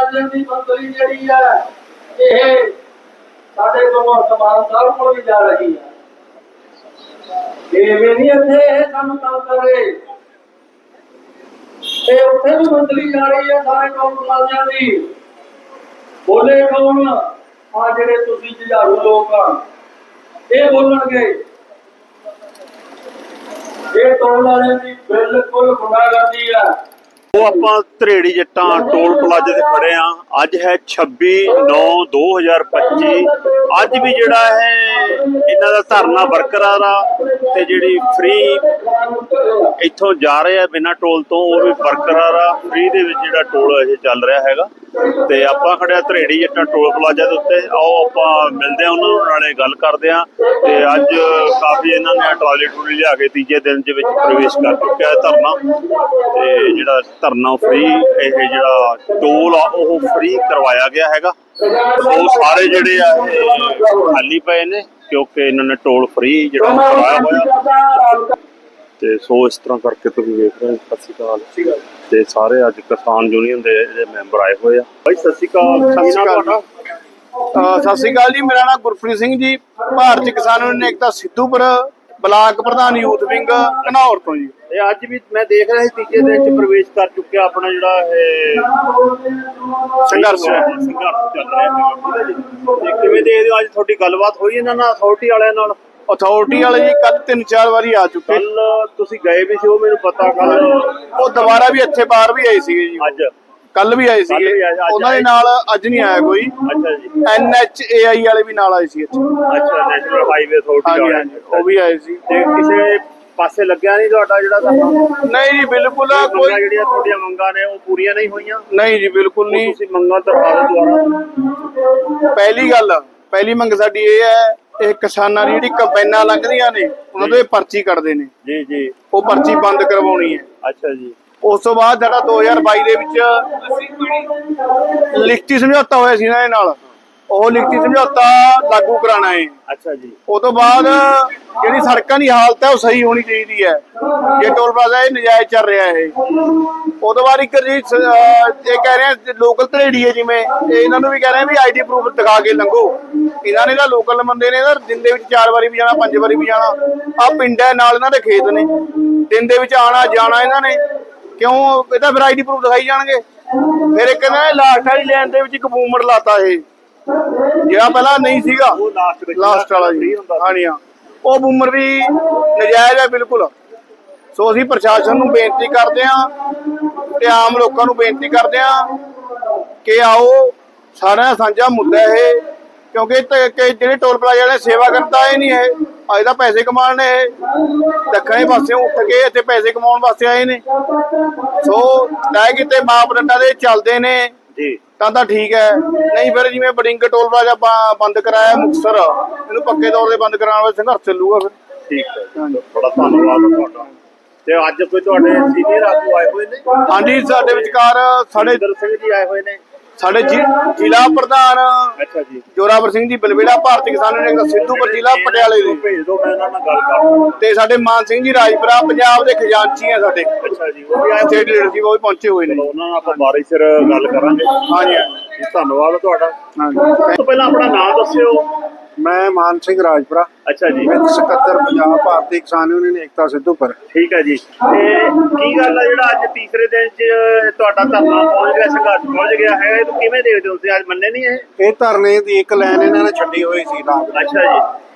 ਮੁਲਾਜ਼ਮ ਦੀ ਮੰਤਰੀ ਜਿਹੜੀ ਹੈ ਇਹ ਸਾਡੇ ਭਗਵੰਤ ਮਾਨ ਸਾਹਿਬ ਕੋਲ ਵੀ ਜਾ ਰਹੀ ਹੈ ਇਹ ਵੀ ਨਹੀਂ ਇੱਥੇ ਇਹ ਕੰਮ ਕਰ ਕਰੇ ਇਹ ਉੱਥੇ ਵੀ ਮੰਤਰੀ ਜਾ ਰਹੀ ਹੈ ਸਾਰੇ ਕੌਮ ਮੁਲਾਜ਼ਮਾਂ ਦੀ। ਬੋਲੇ ਕੌਣ ਆ ਜਿਹੜੇ ਤੁਸੀਂ ਜੁਝਾਰੂ ਲੋਕ ਆ? ਇਹ ਬੋਲਣਗੇ। ਇਹ ਟੋਲ ਵਾਲਿਆਂ ਦੀ ਬਿਲਕੁਲ ਗੁੰਡਾਗਰਦੀ ਆ। ਉਹ ਆਪਾਂ ਧਰੇੜੀ ਜੱਟਾਂ ਟੋਲ ਪਲਾਜ਼ੇ ਤੇ ਖੜੇ ਆ। ਅੱਜ ਹੈ 26 9 2025 ਅੱਜ ਵੀ ਜਿਹੜਾ ਹੈ, ਇਹਨਾਂ ਦਾ ਧਰਨਾ ਬਰਕਰਾਰ ਆ ਤੇ ਜਿਹੜੀ ਫ੍ਰੀ ਇੱਥੋਂ ਜਾ ਰਹੇ ਆ ਬਿਨਾਂ ਟੋਲ ਤੋਂ, ਉਹ ਵੀ ਬਰਕਰਾਰ ਆ। ਫ੍ਰੀ ਦੇ ਵਿੱਚ ਜਿਹੜਾ ਟੋਲ ਇਹ ਚੱਲ ਰਿਹਾ ਹੈਗਾ। ਤੇ ਆਪਾਂ ਖੜਿਆ ਧਰੇੜੀ ਜੱਟਾਂ ਟੋਲ ਪਲਾਜ਼ਾ ਦੇ ਉੱਤੇ। ਆਓ ਆਪਾਂ ਮਿਲਦੇ ਆ ਉਹਨਾਂ ਨਾਲੇ ਗੱਲ ਕਰਦੇ ਆ ਤੇ ਅੱਜ ਕਾਫੀ ਇਹਨਾਂ ਨੇ ਟਰਾਲੀ ਟੂਲੀ ਲਿਆ ਕੇ ਤੀਜੇ ਦਿਨ ਦੇ ਵਿੱਚ ਪ੍ਰਵੇਸ਼ ਕਰ ਚੁੱਕਿਆ ਹੈ ਧਰਨਾ। ਤੇ ਜਿਹੜਾ ਧਰਨਾ ਫ੍ਰੀ ਇਹ ਜਿਹੜਾ ਟੋਲ ਆ, ਉਹ ਫ੍ਰੀ ਕਰਵਾਇਆ ਗਿਆ ਹੈਗਾ। ਉਹ ਸਾਰੇ ਜਿਹੜੇ ਆ, ਇਹ ਖਾਲੀ ਪਏ ਨੇ, ਕਿਉਂਕਿ ਇਹਨਾਂ ਨੇ ਟੋਲ ਫ੍ਰੀ ਜਿਹੜਾ ਕਰਵਾਇਆ ਹੋਇਆ। ਤੇ ਸੋ ਇਸ ਤਰ੍ਹਾਂ ਕਰਕੇ ਤੁਸੀਂ ਵੇਖ ਰਹੇ ਹੋ, ਸਤਿ ਸ਼੍ਰੀ ਅਕਾਲ। ਤੇ ਸਾਰੇ ਅੱਜ ਕਿਸਾਨ ਯੂਨੀਅਨ ਦੇ ਜਿਹੜੇ ਮੈਂਬਰ ਆਏ ਹੋਏ ਆ। ਭਾਈ ਸਤਿ ਸ਼੍ਰੀ ਅਕਾਲ। ਸਤਿ ਸ਼੍ਰੀ ਅਕਾਲ ਸਤਿ ਸ੍ਰੀ ਅਕਾਲ ਜੀ। ਮੇਰਾ ਨਾਮ ਗੁਰਪ੍ਰੀਤ ਸਿੰਘ ਜੀ। ਭਾਰਤੀ ਕਿਸਾਨ ਯੂਨੀਅਨ ਏਕਤਾ ਸਿੱਧੂਪੁਰ ਬਲਾਕ ਪ੍ਰਧਾਨ ਯੂਥ ਵਿੰਗ ਘਨੌਰ ਤੋਂ ਜੀ। ਇਹ ਅੱਜ ਵੀ ਮੈਂ ਦੇਖ ਰਿਹਾ ਸੀ ਤੀਜੇ ਦਿਨ ਚ ਪ੍ਰਵੇਸ਼ ਕਰ ਚੁੱਕਿਆ ਆਪਣਾ ਜਿਹੜਾ ਇਹ ਸੰਘਰਸ਼ ਹੈ। ਸੰਘਰਸ਼ ਚੱਲ ਰਿਹਾ ਹੈ। ਕਿਵੇਂ ਦੇਖਦੇ ਹੋ? ਅੱਜ ਤੁਹਾਡੀ ਗੱਲਬਾਤ ਹੋਈ ਇਹਨਾਂ ਨਾਲ ਅਥਾਰਟੀ ਵਾਲਿਆਂ ਨਾਲ? ਅਥਾਰਟੀ ਵਾਲੇ ਜੀ ਕੱਲ ਤਿੰਨ ਚਾਰ ਵਾਰੀ ਆ ਚੁੱਕੇ। ਕੱਲ ਤੁਸੀਂ ਗਏ ਵੀ ਸੀ ਉਹ ਮੈਨੂੰ ਪਤਾ ਕੱਲ ਉਹ ਦੁਬਾਰਾ ਵੀ ਇੱਥੇ ਬਾਹਰ ਵੀ ਆਏ ਸੀਗੇ ਜੀ ਅੱਜ? ਕੱਲ ਵੀ ਆਏ ਸੀਗੇ। ਉਹਨਾਂ ਦੇ। ਨਾਲ ਅੱਜ ਨਹੀਂ ਆਇਆ ਕੋਈ। ਅੱਛਾ ਜੀ। NHAI ਵਾਲੇ ਵੀ ਨਾਲ ਆਏ ਸੀ ਇੱਥੇ। ਅੱਛਾ ਨੈਸ਼ਨਲ ਹਾਈਵੇ ਅਥਾਰਟੀ ਵਾਲੇ। ਉਹ ਵੀ ਆਏ ਸੀ। ਤੇ ਕਿਸੇ ਪਾਸੇ ਲੱਗਿਆ ਨਹੀਂ ਤੁਹਾਡਾ ਜਿਹੜਾ ਤੁਹਾਨੂੰ ਨਹੀਂ ਜੀ ਬਿਲਕੁਲ ਕੋਈ ਜਿਹੜੀਆਂ ਤੁਹਾਡੀਆਂ ਮੰਗਾਂ ਨੇ ਉਹ ਪੂਰੀਆਂ ਨਹੀਂ ਹੋਈਆਂ? ਨਹੀਂ ਜੀ ਬਿਲਕੁਲ ਨਹੀਂ। ਤੁਸੀਂ ਮੰਗਾਂ ਦਿਓ ਦੁਆਰਾ ਪਹਿਲੀ ਗੱਲ ਪਹਿਲੀ ਮੰਗ ਸਾਡੀ ਇਹ ਹੈ ਇਹ ਕਿਸਾਨਾਂ ਦੀ ਜਿਹੜੀ ਕੰਬਾਈਨਾਂ ਲੰਘਦੀਆਂ ਨੇ ਉਹਨਾਂ ਤੋਂ ਇਹ ਪਰਚੀ ਕੱਢਦੇ ਨੇ। ਜੀ ਜੀ। ਉਹ ਪਰਚੀ ਬੰਦ ਕਰਵਾਉਣੀ ਹੈ। ਅੱਛਾ ਜੀ। ਉਸ ਤੋਂ ਬਾਅਦ ਜਿਹੜਾ 2022 ਦੇ ਵਿੱਚ ਲਿਖਤੀ ਸਮਝੌਤਾ ਹੋਇਆ ਸੀ ਇਹਨਾਂ ਦੇ ਨਾਲ। ਉਹ ਲਿਖਤੀ ਸਮਝੌਤਾ ਲਾਗੂ ਕਰਾਣਾ ਹੈ। ਅੱਛਾ ਜੀ। ਉਸ ਤੋਂ ਬਾਅਦ ਜਿਹੜੀ ਸੜਕਾਂ ਦੀ ਹਾਲਤ ਹੈ ਉਹ ਸਹੀ ਹੋਣੀ ਚਾਹੀਦੀ ਹੈ। ਜੇ ਟੋਲ ਪਲਾਜ਼ਾ ਇਹ ਨਜਾਇਜ਼ ਚੱਲ ਰਿਹਾ ਹੈ। ਉਸ ਤੋਂ ਬਾਅਦ ਇੱਕ ਜੀ ਇਹ ਕਹਿ ਰਹੇ ਆ ਲੋਕਲ ਧਰੇੜੀ ਹੈ ਜਿਵੇਂ ਇਹ ਇਹਨਾਂ ਨੂੰ ਵੀ ਕਹਿ ਰਹੇ ਆ ਵੀ ਆਈਡੀ ਪ੍ਰੂਫ ਦਿਖਾ ਕੇ ਲੰਘੋ। ਇਹਨਾਂ ਨੇ ਤਾਂ ਲੋਕਲ ਬੰਦੇ ਨੇ ਨਾ ਦਿਨ ਦੇ ਵਿੱਚ ਚਾਰ ਵਾਰੀ ਵੀ ਜਾਣਾ ਪੰਜ ਵਾਰੀ ਵੀ ਜਾਣਾ। ਆ ਪਿੰਡ ਹੈ ਨਾਲ ਇਹਨਾਂ ਦੇ ਖੇਤ ਨੇ। ਦਿਨ ਦੇ ਵਿੱਚ ਆਣਾ ਜਾਣਾ ਇਹਨਾਂ ਨੇ। ਕਿਉਂ? ਇਹ ਤਾਂ ਫਿਰ ਆਈਡੀ ਪ੍ਰੂਫ ਦਿਖਾਈ ਜਾਣਗੇ। ਫਿਰ ਇੱਕ ਕਹਿੰਦਾ ਲਾਸਟ ਵਾਲੀ ਲਾਈਨ ਦੇ ਵਿੱਚ ਇੱਕ ਬੂਮਰ ਲਾਤਾ ਇਹ। ਜਿਹੜਾ ਪਹਿਲਾਂ ਨਹੀਂ ਸੀਗਾ ਉਹ ਲਾਸਟ ਵਾਲਾ ਜੀ। ਹਾਂਜੀ ਹਾਂ। ਉਹ ਬੂਮਰ ਵੀ ਨਜਾਇਜ਼ ਹੈ ਬਿਲਕੁਲ। ਸੋ ਅਸੀਂ ਪ੍ਰਸ਼ਾਸਨ ਨੂੰ ਬੇਨਤੀ ਕਰਦੇ ਹਾਂ ਤੇ ਆਮ ਲੋਕਾਂ ਨੂੰ ਬੇਨਤੀ ਕਰਦੇ ਹਾਂ ਕਿ ਆਓ ਸਾਰਿਆਂ ਦਾ ਸਾਂਝਾ ਮੁੱਦਾ ਇਹ ਕਿਉਂਕਿ ਕਿ ਜਿਹੜੇ ਟੋਲ ਪਲਾਜ਼ਾ ਵਾਲੇ ਸੇਵਾ ਕਰਨ ਤਾਂ ਇਹ ਨਹੀਂ ਹੈ। ਅੱਜ ਤਾਂ ਪੈਸੇ ਕਮਾਉਣ ਨੇ ਦੱਖਣੇ ਪਾਸਿਓਂ ਉੱਠ ਕੇ ਇੱਥੇ ਪੈਸੇ ਕਮਾਉਣ ਵਾਸਤੇ ਆਏ ਨੇ। ਸੋ ਤਾਂ ਕਿਤੇ ਮਾਪਦੰਡਾਂ ਦੇ ਚੱਲਦੇ ਨੇ। ਜੀ। ਤਾਂ ਤਾਂ ਠੀਕ ਹੈ। ਨਹੀਂ ਫਿਰ ਜਿਵੇਂ ਬੜਿੰਗ ਟੋਲ ਪਲਾਜ਼ਾ ਬੰਦ ਕਰਾਇਆ ਮੁਕਸਰ ਇਹਨੂੰ ਪੱਕੇ ਤੌਰ ਤੇ ਬੰਦ ਕਰਾਉਣ ਵਾਸਤੇ ਸੰਘਰਸ਼ ਚੱਲੂਗਾ ਫਿਰ। ਠੀਕ ਹੈ ਬੜਾ ਧੰਨਵਾਦ ਤੁਹਾਡਾ। ਤੇ ਅੱਜ ਕੋਈ ਤੁਹਾਡੇ ਸੀਨੀਅਰ ਆਗੂ ਆਏ ਹੋਏ ਨੇ? ਹਾਂਜੀ ਸਾਡੇ ਵਿਚਕਾਰ ਸਾਡੇ ਸਿੰਘ ਜੀ ਆਏ ਹੋਏ ਨੇ। ਸਾਡੇ ਜ਼ਿ- ਜ਼ਿਲ੍ਹਾ ਪ੍ਰਧਾਨ ਅੱਛਾ ਜੀ। ਜੋਰਾਵਰ ਸਿੰਘ ਜੀ ਬਲਵੇੜਾ ਭਾਰਤੀ ਕਿਸਾਨ ਯੂਨੀਅਨ ਸਿੱਧੂਪੁਰ ਜ਼ਿਲ੍ਹਾ ਪਟਿਆਲੇ ਦੇ। ਭੇਜ ਦਿਓ ਮੈਂ ਇਹਨਾਂ ਨਾਲ ਗੱਲ ਕਰਾਂ ਤੇ ਸਾਡੇ ਮਾਨ ਸਿੰਘ ਜੀ ਰਾਜਪੁਰਾ ਪੰਜਾਬ ਦੇ ਖਜ਼ਾਨਚੀ ਆ ਸਾਡੇ। ਅੱਛਾ ਜੀ ਉਹ ਵੀ ਆਏ ਹੋਏ ਸਟੇਟ ਲੀਡਰ ਸੀ ਉਹ ਵੀ ਪਹੁੰਚੇ ਹੋਏ ਨੇ। ਚਲੋ ਉਹਨਾਂ ਨਾਲ ਆਪਾਂ ਬਾਰੀ ਸਿਰ ਗੱਲ ਕਰਾਂਗੇ। ਹਾਂਜੀ। ਹਾਂਜੀ ਜੀ, ਧੰਨਵਾਦ ਤੁਹਾਡਾ। ਹਾਂਜੀ। ਤੋਂ ਪਹਿਲਾਂ ਆਪਣਾ ਨਾਮ ਦੱਸਿਓ। ਮੈਂ ਮਾਨ ਸਿੰਘ ਰਾਜਪੁਰਾ। ਅੱਛਾ ਜੀ। ਵਿੱਤ ਸਕੱਤਰ ਪੰਜਾਬ ਭਾਰਤੀ ਕਿਸਾਨ ਯੂਨੀਅਨ ਏਕਤਾ ਸਿੱਧੂਪੁਰ। ਠੀਕ ਹੈ ਜੀ। ਤੇ ਕੀ ਗੱਲ ਹੈ ਜਿਹੜਾ ਅੱਜ ਤੀਸਰੇ ਦਿਨ 'ਚ ਤੁਹਾਡਾ ਧਰਨਾ ਪਹੁੰਚ ਗਿਆ ਸੰਘਰਸ਼ ਪਹੁੰਚ ਗਿਆ ਹੈ ਇਹਨੂੰ ਕਿਵੇਂ ਦੇਖਦੇ ਹੋ ਤੁਸੀਂ? ਅੱਜ ਮੰਨੇ ਨਹੀਂ ਇਹ? ਇਹ ਧਰਨੇ ਦੀ ਇੱਕ ਲਾਈਨ ਇਹਨਾਂ ਨੇ ਛੱਡੀ ਹੋਈ ਸੀ ਰਾਤ। ਅੱਛਾ ਜੀ।